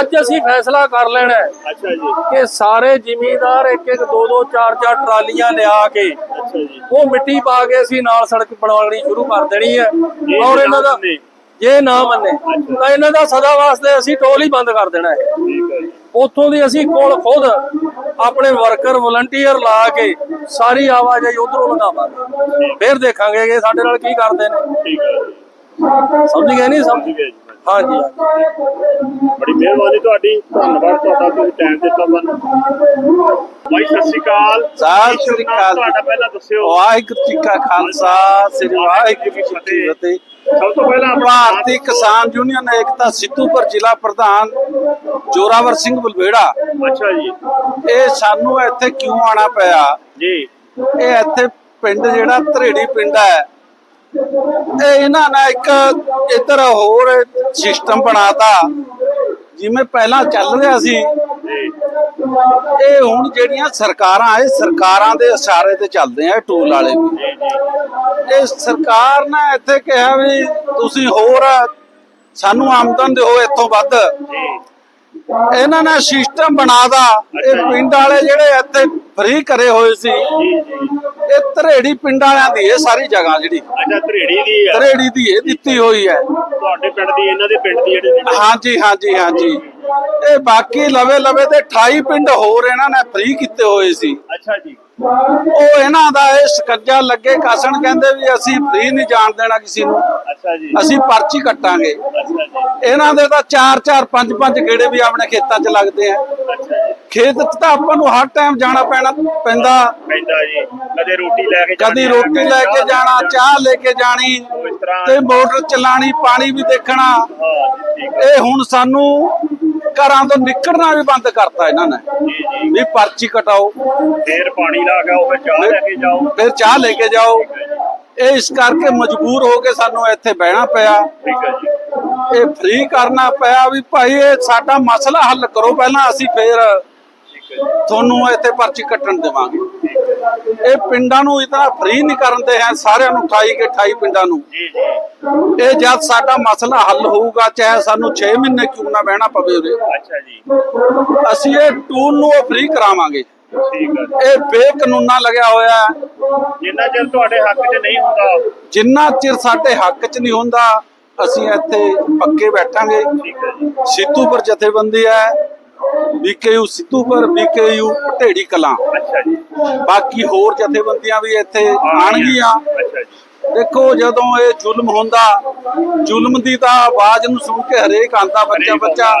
ਅੱਜ ਅਸੀਂ ਫੈਸਲਾ ਕਰ ਲੈਣਾ ਹੈ ਅੱਛਾ ਜੀ। ਕਿ ਸਾਰੇ ਜ਼ਿਮੀਂਦਾਰ ਇੱਕ ਇੱਕ ਦੋ ਦੋ ਚਾਰ ਚਾਰ ਟਰਾਲੀਆਂ ਲਿਆ ਕੇ ਅੱਛਾ ਜੀ। ਉਹ ਮਿੱਟੀ ਪਾ ਕੇ ਅਸੀਂ ਨਾਲ ਸੜਕ ਬਣਾਉਣੀ ਸ਼ੁਰੂ ਕਰ ਦੇਣੀ ਹੈ। ਔਰ ਇਹਨਾਂ ਦਾ। ਜੇ ਨਾ ਮੰਨੇ ਤਾਂ ਇਹਨਾਂ ਦਾ ਸਦਾ ਵਾਸਤੇ ਅਸੀਂ ਟੋਲ ਹੀ ਬੰਦ ਕਰ ਦੇਣਾ ਹੈ। ਠੀਕ ਹੈ ਜੀ ਉੱਥੋਂ ਦੀ ਅਸੀਂ ਕੋਲ ਖੁਦ ਆਪਣੇ ਵਰਕਰ ਵਲੰਟੀਅਰ ਲਾ ਕੇ ਸਾਰੀ ਆਵਾਜਾਈ ਉਧਰੋਂ ਲਗਾਵਾਂਗੇ ਫਿਰ ਦੇਖਾਂਗੇ ਕਿ ਸਾਡੇ ਨਾਲ ਕੀ ਕਰਦੇ ਨੇ। ਠੀਕ ਹੈ ਜੀ ਸਮਝ ਗਏ ਨਹੀਂ ਸਮਝ ਠੀਕ ਹੈ ਜੀ ਹਾਂਜੀ। ਬੜੀ ਮਿਹਰਬਾਨੀ ਤੁਹਾਡੀ। ਧੰਨਵਾਦ ਤੁਹਾਡਾ ਤੁਸੀਂ ਟਾਈਮ ਦਿੱਤਾ ਸਾਨੂੰ। ਭਾਈ ਸਤਿ ਸ਼੍ਰੀ ਅਕਾਲ। ਸਤਿ ਸ਼੍ਰੀ ਅਕਾਲ। ਤੁਹਾਡਾ ਪਹਿਲਾਂ ਦੱਸਿਓ। ਵਾਹਿਗੁਰੂ ਜੀ ਕਾ ਖਾਲਸਾ ਸ੍ਰੀ ਵਾਹਿਗੁਰੂ ਜੀ ਕੀ ਫਤਿਹ। ਸਭ ਤੋਂ ਪਹਿਲਾਂ ਭਾਰਤੀ ਕਿਸਾਨ ਯੂਨੀਅਨ ਏਕਤਾ ਸਿੱਧੂਪੁਰ ਜ਼ਿਲ੍ਹਾ ਪ੍ਰਧਾਨ ਜੋਰਾਵਰ ਸਿੰਘ ਬਲਵੇੜਾ। ਅੱਛਾ ਜੀ। ਇਹ ਸਾਨੂੰ ਇੱਥੇ ਕਿਉਂ ਆਣਾ ਪਿਆ? ਜੀ। ਇਹ ਇੱਥੇ ਪਿੰਡ ਜਿਹੜਾ ਧਰੇੜੀ ਪਿੰਡ ਹੈ। ਇਹ ਇਹਨਾਂ ਨੇ ਇੱਕ ਇੱਧਰ ਹੋਰ ਸਿਸਟਮ ਬਣਾਤਾ। ਜਿਵੇਂ ਪਹਿਲਾਂ ਚੱਲ ਰਿਹਾ ਸੀ ਇਹ ਹੁਣ ਜਿਹੜੀਆਂ ਸਰਕਾਰਾਂ ਇਹ ਸਰਕਾਰਾਂ ਦੇ ਇਸ਼ਾਰੇ ਤੇ ਚੱਲਦੇ ਆ ਟੂਲ ਵਾਲੇ ਵੀ। ਜੀ ਜੀ ਇਹ ਸਰਕਾਰ ਨੇ ਇੱਥੇ ਕਿਹਾ ਵੀ ਤੁਸੀਂ ਹੋਰ ਸਾਨੂੰ ਆਮਦਨ ਦਿਓ ਇੱਥੋਂ ਵੱਧ। ਇਹਨਾਂ ਨੇ ਸਿਸਟਮ ਬਣਾਦਾ ਇਹ ਪਿੰਡ ਵਾਲੇ ਜਿਹੜੇ ਇੱਥੇ ਫ੍ਰੀ ਕਰੇ ਹੋਏ ਸੀ ਇਹ ਧਰੇੜੀ ਪਿੰਡ ਵਾਲਿਆਂ ਦੀ ਇਹ ਸਾਰੀ ਜਗ੍ਹਾ ਜਿਹੜੀ। ਅੱਛਾ ਧਰੇੜੀ ਦੀ ਆ। ਧਰੇੜੀ ਦੀ ਇਹ ਦਿੱਤੀ ਹੋਈ ਹੈ। ਤੁਹਾਡੇ ਪਿੰਡ ਦੀ ਇਹਨਾਂ ਦੇ ਪਿੰਡ ਦੀ ਜਿਹੜੇ ਹਾਂਜੀ ਹਾਂਜੀ ਹਾਂਜੀ। ਇਹ ਬਾਕੀ ਲਵੇ ਲਵੇ ਤੇ 28 ਪਿੰਡ ਹੋਰ ਇਹਨਾਂ ਨੇ ਫ੍ਰੀ ਕੀਤੇ ਹੋਏ ਸੀ। ਅੱਛਾ ਜੀ। ਉਹ ਇਹਨਾਂ ਦਾ ਇਹ ਸਕੱਜਾ ਲੱਗੇ ਕਾਸਣ ਕਹਿੰਦੇ ਵੀ ਅਸੀਂ ਫ੍ਰੀ ਨਹੀਂ ਜਾਣ ਦੇਣਾ ਕਿਸੇ ਨੂੰ। ਅੱਛਾ ਜੀ। ਅਸੀਂ ਪਰਚੀ ਕੱਟਾਂਗੇ। ਇਹਨਾਂ ਦੇ ਤਾਂ 4 4 5 5 ਗੇੜੇ ਵੀ ਆਪਣੇ ਖੇਤਾਂ 'ਚ ਲੱਗਦੇ ਆ। ਖੇਤ 'ਚ ਤਾਂ ਆਪਾਂ ਨੂੰ ਹਰ ਟਾਈਮ ਜਾਣਾ ਪੈਣਾ ਪੈਂਦਾ। ਪੈਂਦਾ ਜੀ। ਕਦੇ ਰੋਟੀ ਲੈ ਕੇ ਕਦੀ ਰੋਟੀ ਲੈ ਕੇ ਚਾਹ। ਜਾਣਾ ਚਾਹ ਲੈ ਕੇ ਜਾਣੀ ਤੇ ਮੋਟਰ ਚਲਾਣੀ ਪਾਣੀ ਵੀ ਦੇਖਣਾ। ਇਹ ਹੁਣ ਸਾਨੂੰ ਘਰਾਂ ਤੋਂ ਨਿਕਲਣਾ ਵੀ ਬੰਦ ਕਰਤਾ ਇਹਨਾਂ ਨੇ। ਵੀ ਪਰਚੀ ਕਟਾਓ। ਫੇਰ ਪਾਣੀ ਲਾ ਕੇ ਫਿਰ ਚਾਹ ਲੈ ਕੇ ਜਾਓ। ਫਿਰ ਚਾਹ ਲੈ ਕੇ ਜਾਓ। ਇਹ ਇਸ ਕਰਕੇ ਮਜਬੂਰ ਹੋ ਕੇ ਸਾਨੂੰ ਇੱਥੇ ਬਹਿਣਾ ਪਿਆ। ਠੀਕ ਹੈ ਜੀ। ਇਹ ਫ੍ਰੀ ਕਰਨਾ ਪਿਆ ਵੀ ਭਾਈ ਇਹ ਸਾਡਾ ਮਸਲਾ ਹੱਲ ਕਰੋ। ਪਹਿਲਾਂ ਅਸੀਂ ਫੇਰ ਤੁਹਾਨੂੰ ਇੱਥੇ ਪਰਚੀ ਕੱਟਣ ਦੇਵਾਂਗੇ। ਇਹ ਪਿੰਡਾਂ ਨੂੰ ਇਤਨਾ ਫ੍ਰੀ ਨਹੀਂ ਕਰਨ ਦੇ ਹੈ ਸਾਰਿਆਂ ਨੂੰ 28 ਕੇ 28 ਪਿੰਡਾਂ ਨੂੰ। ਇਹ ਜਦ ਸਾਡਾ ਮਸਲਾ ਹੱਲ ਹੋਊਗਾ ਚਾਹੇ ਸਾਨੂੰ 6 ਮਹੀਨੇ ਕਿਉਂ ਨਾ ਬਹਿਣਾ ਪਵੇ ਉਰੇ ਅੱਛਾ ਜੀ। ਅਸੀਂ ਇਹ ਟੂਲ ਨੂੰ ਫ੍ਰੀ ਕਰਾਵਾਂਗੇ। ਇਹ ਬੇਕਾਨੂੰਨਾ ਲੱਗਿਆ ਹੋਇਆ ਹੈ। ਜਿੰਨਾ ਚਿਰ ਤੁਹਾਡੇ ਹੱਕ 'ਚ ਨਹੀਂ ਹੁੰਦਾ। ਜਿੰਨਾ ਚਿਰ ਸਾਡੇ ਹੱਕ 'ਚ ਨਹੀਂ ਹੁੰਦਾ ਅਸੀਂ ਇੱਥੇ ਪੱਕੇ ਬੈਠਾਂਗੇ। ਠੀਕ ਹੈ ਜੀ। ਸਿੱਧੂਪੁਰ ਜਥੇਬੰਦੀ ਹੈ। BKU Sidhupur BKU Dheri Kalan. ਅੱਛਾ ਜੀ। ਬਾਕੀ ਹੋਰ ਜਥੇਬੰਦੀਆਂ ਵੀ ਇੱਥੇ ਆਣਗੀਆਂ ਅੱਛਾ ਜੀ। ਦੇਖੋ ਜਦੋਂ ਇਹ ਜ਼ੁਲਮ ਹੁੰਦਾ ਜ਼ੁਲਮ ਦੀ ਤਾਂ ਆਵਾਜ਼ ਨੂੰ ਸੁਣ ਕੇ ਹਰੇਕ ਆਂਦਾ ਬੱਚਾ ਬੱਚਾ।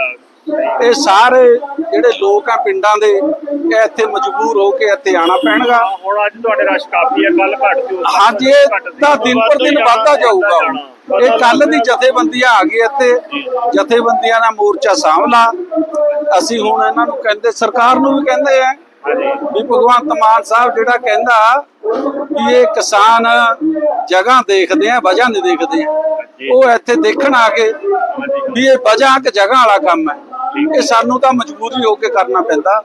ਇਹ ਸਾਰੇ ਜਿਹੜੇ ਲੋਕ ਆ ਪਿੰਡਾਂ ਦੇ ਇਹ ਇੱਥੇ ਮਜਬੂਰ ਹੋ ਕੇ ਇੱਥੇ ਆਣਾ ਪੈਣਗਾ। ਹੁਣ ਅੱਜ ਤੁਹਾਡੇ ਰਸ਼ ਕਾਫੀ ਹੈ ਕੱਲ ਘੱਟ ਜੋ ਹਾਂਜੀ ਇਹ ਤਾਂ ਦਿਨ ਪਰ ਦਿਨ ਵੱਧਦਾ ਜਾਊਗਾ। ਇਹ ਕੱਲ ਦੀ ਜਥੇਬੰਦੀਆਂ ਆ ਗਈ ਇੱਥੇ। ਜਥੇਬੰਦੀਆਂ ਦਾ ਮੋਰਚਾ ਸਾਹਮਣਾ ਅਸੀਂ ਹੁਣ ਇਹਨਾਂ ਨੂੰ ਕਹਿੰਦੇ ਸਰਕਾਰ ਨੂੰ ਵੀ ਕਹਿੰਦੇ ਆ ਵੀ ਭਗਵੰਤ ਮਾਨ ਸਾਹਿਬ ਜਿਹੜਾ ਕਹਿੰਦਾ ਵੀ ਇਹ ਕਿਸਾਨ ਜਗ੍ਹਾ ਦੇਖਦੇ ਆ ਵਜ੍ਹਾ ਨਹੀਂ ਦੇਖਦੇ। ਆ ਉਹ ਇੱਥੇ ਦੇਖਣ ਆ ਕੇ ਵੀ ਇਹ ਵਜ੍ਹਾ ਕਿ ਜਗ੍ਹਾ ਵਾਲਾ ਕੰਮ ਹੈ। ਇਹ ਸਾਨੂੰ ਤਾਂ ਮਜਬੂਰੀ ਹੋ ਕੇ ਕਰਨਾ ਪੈਂਦਾ।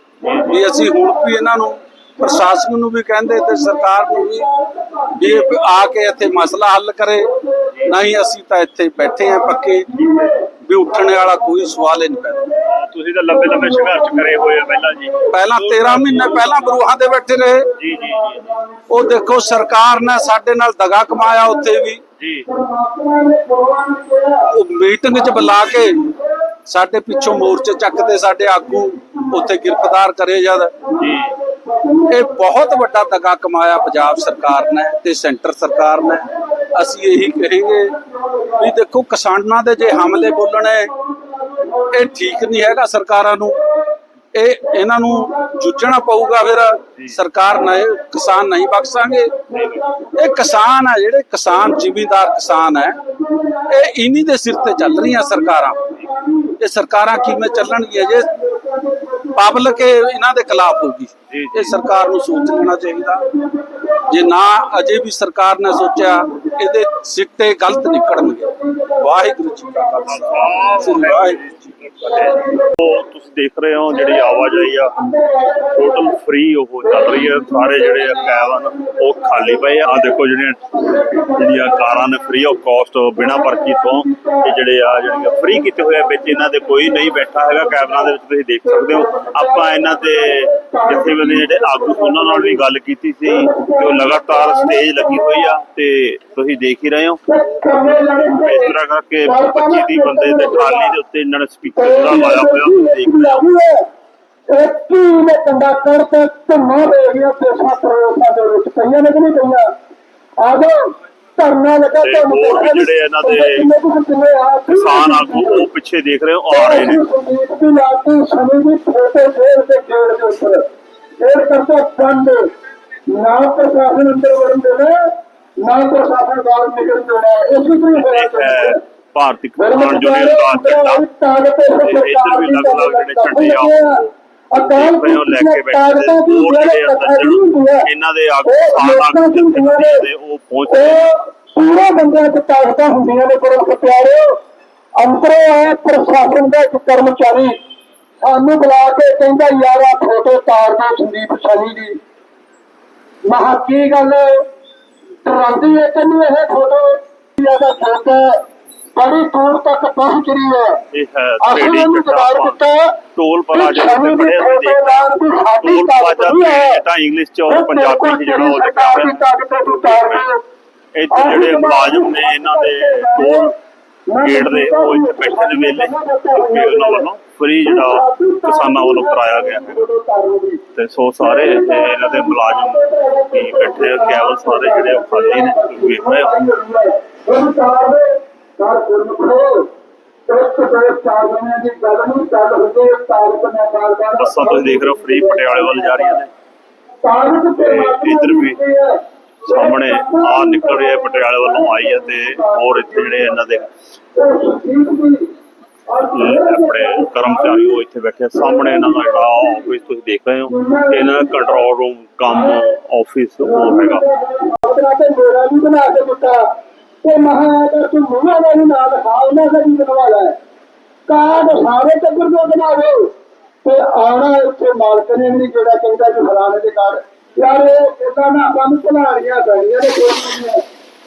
ਵੀ ਅਸੀਂ ਹੁਣ ਵੀ ਇਹਨਾਂ ਨੂੰ ਪ੍ਰਸ਼ਾਸਨ ਨੂੰ ਵੀ ਕਹਿੰਦੇ ਤੇ ਸਰਕਾਰ ਨੂੰ ਵੀ ਵੀ ਆ ਕੇ ਇੱਥੇ ਮਸਲਾ ਹੱਲ ਕਰੇ। ਨਹੀਂ ਅਸੀਂ ਤਾਂ ਇੱਥੇ ਬੈਠੇ ਆ ਪੱਕੇ। ਵੀ ਉੱਠਣ ਵਾਲਾ ਕੋਈ ਸਵਾਲ ਹੀ ਨਹੀਂ ਪੈਂਦਾ। ਤੁਸੀਂ ਤਾਂ ਲੰਬੇ ਲੰਬੇ ਸੰਘਰਸ਼ ਕਰੇ ਹੋਏ ਆ ਪਹਿਲਾਂ ਜੀ। ਪਹਿਲਾਂ 13 ਮਹੀਨੇ ਪਹਿਲਾਂ ਬਰੂਹਾਂ ਦੇ ਬੈਠੇ ਰਹੇ। ਜੀ ਜੀ। ਉਹ ਦੇਖੋ ਸਰਕਾਰ ਨੇ ਸਾਡੇ ਨਾਲ ਦਗਾ ਕਮਾਇਆ ਉੱਥੇ ਵੀ। ਜੀ। ਉਹ ਮੀਟਿੰਗ 'ਚ ਬੁਲਾ ਕੇ ਸਾਡੇ ਪਿੱਛੋਂ ਮੋਰਚੇ ਚੱਕਦੇ ਸਾਡੇ ਆਗੂ ਉੱਥੇ ਗ੍ਰਿਫਤਾਰ ਕਰੇ ਜਦ। ਜੀ। ਇਹ ਬਹੁਤ ਵੱਡਾ ਤਗਾ ਕਮਾਇਆ ਪੰਜਾਬ ਸਰਕਾਰ ਨੇ ਤੇ ਸੈਂਟਰ ਸਰਕਾਰ ਨੇ। ਅਸੀਂ ਇਹੀ ਕਹਾਂਗੇ ਵੀ ਦੇਖੋ ਕਿਸਾਨਾਂ ਦੇ ਜੇ ਹਮਲੇ ਬੋਲਣੇ, ਇਹ ਠੀਕ ਨਹੀਂ ਹੈਗਾ ਸਰਕਾਰਾਂ ਨੂੰ। ਇਹ ਇਹਨਾਂ ਨੂੰ ਜੂਝਣਾ ਪਊਗਾ ਫਿਰ। ਸਰਕਾਰ ਨਹੀਂ, ਕਿਸਾਨ ਨਹੀਂ ਬਖਸ਼ਾਂਗੇ ਇਹ ਕਿਸਾਨ ਆ ਜਿਹੜੇ ਕਿਸਾਨ, ਜ਼ਿਮੀਦਾਰ ਕਿਸਾਨ ਹੈ। ਇਹ ਇਨੀ ਦੇ ਸਿਰ ਤੇ ਚੱਲ ਰਹੀਆਂ ਸਰਕਾਰਾਂ। ਇਹ ਸਰਕਾਰਾਂ ਕਿਵੇਂ ਚੱਲਣਗੀਆਂ ਜੇ? ਪਬਲਿਕ ਇਹਨਾਂ ਦੇ ਖਿਲਾਫ ਹੋਊਗੀ। ਇਹ ਸਰਕਾਰ ਨੂੰ ਸੋਚ ਲੈਣਾ ਚਾਹੀਦਾ। ਜੇ ਨਾ ਅਜੇ ਵੀ ਸਰਕਾਰ ਨੇ ਸੋਚਿਆ ਇਹਦੇ ਸਿੱਟੇ ਗਲਤ ਨਿਕਲਣਗੇ। ਵਾਹਿਗੁਰੂ ਜੀ ਕਾ ਖਾਲਸਾ। ਸ੍ਰੀ ਵਾਹਿਗੁਰੂ ਜੀ ਉਹ ਤੁਸੀਂ ਦੇਖ ਰਹੇ ਹੋ ਜਿਹੜੀ ਆਵਾਜਾਈ ਆ ਟੋਟਲ ਫ੍ਰੀ ਉਹ ਚੱਲ ਰਹੀ ਹੈ। ਸਾਰੇ ਜਿਹੜੇ ਆ ਕੈਬਨ ਉਹ ਖਾਲੀ ਪਏ ਆ। ਦੇਖੋ ਜਿਹੜੀਆਂ ਜਿਹੜੀਆਂ ਕਾਰਾਂ ਨੇ ਫ੍ਰੀ ਆਫ ਕਾਸਟ ਬਿਨਾ ਪਰਚੀ ਤੋਂ ਇਹ ਜਿਹੜੇ ਆ ਜਿਹੜੀਆਂ ਫ੍ਰੀ ਕੀਤੇ ਹੋਏ ਆ ਵਿੱਚ ਇਹਨਾਂ ਦੇ ਕੋਈ ਨਹੀਂ ਬੈਠਾ ਹੈਗਾ। ਕੈਬਨਾਂ ਦੇ ਵਿੱਚ ਤੁਸੀਂ ਦੇਖ ਸਕਦੇ ਹੋ। ਆਪਾਂ ਇਹਨਾਂ ਦੇ ਜਿੱਥੇ ਵੇਲੇ ਜਿਹੜੇ ਆਗੂ ਉਹਨਾਂ ਨਾਲ ਵੀ ਗੱਲ ਕੀਤੀ ਸੀ ਕਿ ਉਹ ਲਗਾਤਾਰ ਸਟੇਜ ਲੱਗੀ ਹੋਈ ਆ ਤੇ ਤੁਸੀਂ ਦੇਖ ਹੀ ਰਹੇ ਹੋ। ਇਸ ਤਰ੍ਹਾਂ ਕਰਕੇ 25 ਦੀ ਬੰਦੇ ਤੇ ਟਰਾਲੀ ਦੇ ਉੱਤੇ ਇਹਨਾਂ ਨੇ ਸਪੀਕਰ ਦਾ ਲਾਇਆ ਹੋਇਆ ਦੇਖ ਰਹੇ ਹੋ। ਇੱਕੀ ਨੇ ਕੰਡਾ ਕਰ ਤੇ ਧੰਨਾ ਦੇ ਗਿਆ ਤੇ ਸੱਤ ਰੋਸਾਂ ਦੇ ਵਿੱਚ ਕਈਆਂ ਨੇ ਕਿ ਨਹੀਂ ਕਈਆਂ ਆ ਜਾਓ ਧਰਨਾ ਲੱਗਾ ਤੇ ਹੋਰ ਵੀ ਜਿਹੜੇ ਇਹਨਾਂ ਦੇ ਕਿਸਾਨ ਆਗੂ ਉਹ ਪਿੱਛੇ ਦੇਖ ਰਹੇ ਹੋ ਆ ਰਹੇ ਨੇ। ਦੀ ਲਾਤੀ ਸਮੇਂ ਦੀ ਫੋਟੋ ਫੇਰ ਤੇ ਖੇਡ ਦੇ ਉੱਪਰ। ਫੇਰ ਕਰਤਾ ਬੰਦ ਨਾ ਪ੍ਰਸ਼ਾਸਨ ਅੰਦਰ ਵੜਨ ਦੇਣਾ ਨਾ ਪ੍ਰਸ਼ਾਸਨ ਬਾਹਰ ਨਿਕਲਣ ਦੇਣਾ ਇਸੇ ਤੋਂ ਹੀ ਹੋਇਆ ਇਹ ਕਰਦਾ ਭਾਰਤੀ ਕਿਸਾਨ ਯੂਨੀਅਨ ਦਾ ਤੇ ਇੱਧਰ ਵੀ ਅਲੱਗ-ਅਲੱਗ ਜਿਹੜੇ ਝੰਡੇ ਆ ਅਕਾਲ ਹੋ ਲੈ ਕੇ ਬੈਠੇ ਜਿਹੜੇ ਸੱਜਣ ਇਹਨਾਂ ਦੇ ਆਗੂ ਜਥੇਬੰਦੀਆਂ ਦੇ ਉਹ ਪਹੁੰਚ ਉਹ ਪੂਰੇ ਬੰਦਿਆਂ ਚ ਤਾਕਤਾਂ ਹੁੰਦੀਆਂ ਨੇ ਪਰ ਉਹ ਪਿਆਰਿਓ ਅੰਤਰੇ ਹੈ ਪ੍ਰਸ਼ਾਸਨ ਦਾ ਇੱਕ ਕਰਮਚਾਰੀ। ਸਾਨੂੰ ਬੁਲਾ ਕੇ ਕਹਿੰਦਾ ਯਾਰ ਆ ਫੋਟੋ ਤਾਰ ਦੋ ਸੰਦੀਪ ਸਨੀ ਦੀ। ਮਹਾ ਕੀ ਗੱਲ? ਡਰਾਉਂਦੀ ਹੈ ਤੈਨੂੰ ਇਹ ਫੋਟੋ? ਜ਼ਿਆਦਾ ਫੋਟੋ ਬੜੀ ਦੂਰ ਤੱਕ ਪਹੁੰਚ ਰਹੀ ਹੈ। ਅਸੀਂ ਇਹਨੂੰ ਜਵਾਬ ਦਿੱਤਾ। ਟੋਲ ਪਲਾਜ਼ਾ ਉੱਤੇ ਬੜੇ ਹੋਏ ਦੇਖ ਰਹੇ ਹੋ। ਟੋਲ ਪਲਾਜ਼ਾ ਤੇ ਤਾਂ ਇੰਗਲਿਸ਼ ਚ ਔਰ ਪੰਜਾਬੀ ਚ ਜਿਹੜਾ ਉਹ ਲਿਖਿਆ ਹੋਇਆ। ਇੱਥੇ ਜਿਹੜੇ ਮੁਲਾਜ਼ਮ ਨੇ ਇਹਨਾਂ ਦੇ ਟੋਲ ਗੇਟ ਦੇ ਉਹ ਇੱਥੇ ਬੈਠੇ ਵੇਲੇ। ਉਹਨਾਂ ਵੱਲੋਂ ਫਰੀ ਜਿਹੜਾ ਕਿਸਾਨਾਂ ਵੱਲੋਂ ਕਰਾਇਆ ਗਿਆ ਹੈ। ਤੇ ਸੋ ਸਾਰੇ ਇਹਨਾਂ ਦੇ ਮੁਲਾਜ਼ਮ ਵੀ ਬੈਠੇ ਕੇਵਲ ਸਾਰੇ ਜਿਹੜੇ ਉਹ ਖਾਲੀ ਨੇ ਵੇਖ ਰਹੇ ਹੋ। ਬੱਸਾਂ ਤੁਸੀਂ ਦੇਖ ਰਹੇ ਹੋ ਫ੍ਰੀ ਪਟਿਆਲੇ ਵੱਲ ਜਾ ਰਹੀਆਂ ਨੇ। ਤੇ ਇਧਰ ਵੀ ਸਾਹਮਣੇ ਆ ਨਿਕਲ ਰਿਹਾ ਪਟਿਆਲੇ ਵੱਲੋਂ ਆਈ ਹੈ ਤੇ ਹੋਰ ਇੱਥੇ ਜਿਹੜੇ ਇਹਨਾਂ ਦੇ ਆਪਣੇ ਕਰਮਚਾਰੀ ਉਹ ਇੱਥੇ ਬੈਠੇ ਆ। ਸਾਹਮਣੇ ਇਹਨਾਂ ਦਾ ਜਿਹੜਾ ਆਫਿਸ ਤੁਸੀਂ ਦੇਖ ਰਹੇ ਹੋ ਤੇ ਇਹਨਾਂ ਦਾ ਕੰਟਰੋਲ ਰੂਮ ਕੰਮ ਆਫਿਸ ਉਹ ਹੈਗਾ। ਆਪਣਾ ਤੇ ਮੇਰਾ ਵੀ ਬਣਾ ਕੇ ਦਿੱਤਾ ਤੇ ਮਹਾ ਅਗਰ ਤੂੰ ਮੂੰਹਾਂ ਦਾ ਵੀ ਨਾਲ ਖਾ ਉਹਨਾਂ ਦਾ ਵੀ ਬਣਵਾ ਲੈ। ਕਾਰਡ ਸਾਰੇ ਟੱਬਰ ਦੇ ਬਣਾ ਲਓ ਤੇ ਆਣਾ ਇੱਥੇ ਮਾਲਕ ਨੇ ਵੀ ਜਿਹੜਾ ਕਹਿੰਦਾ ਕਿ ਫਲਾਣੇ ਦੇ ਕਾਰਡ। ਯਾਰ ਇਹ ਇਦਾਂ ਨਾ ਕੰਮ ਚਲਾੜੀਆਂ ਪੈਣੀਆਂ ਨੇ, ਕੋਈ ਨਹੀਂ ਹੈ।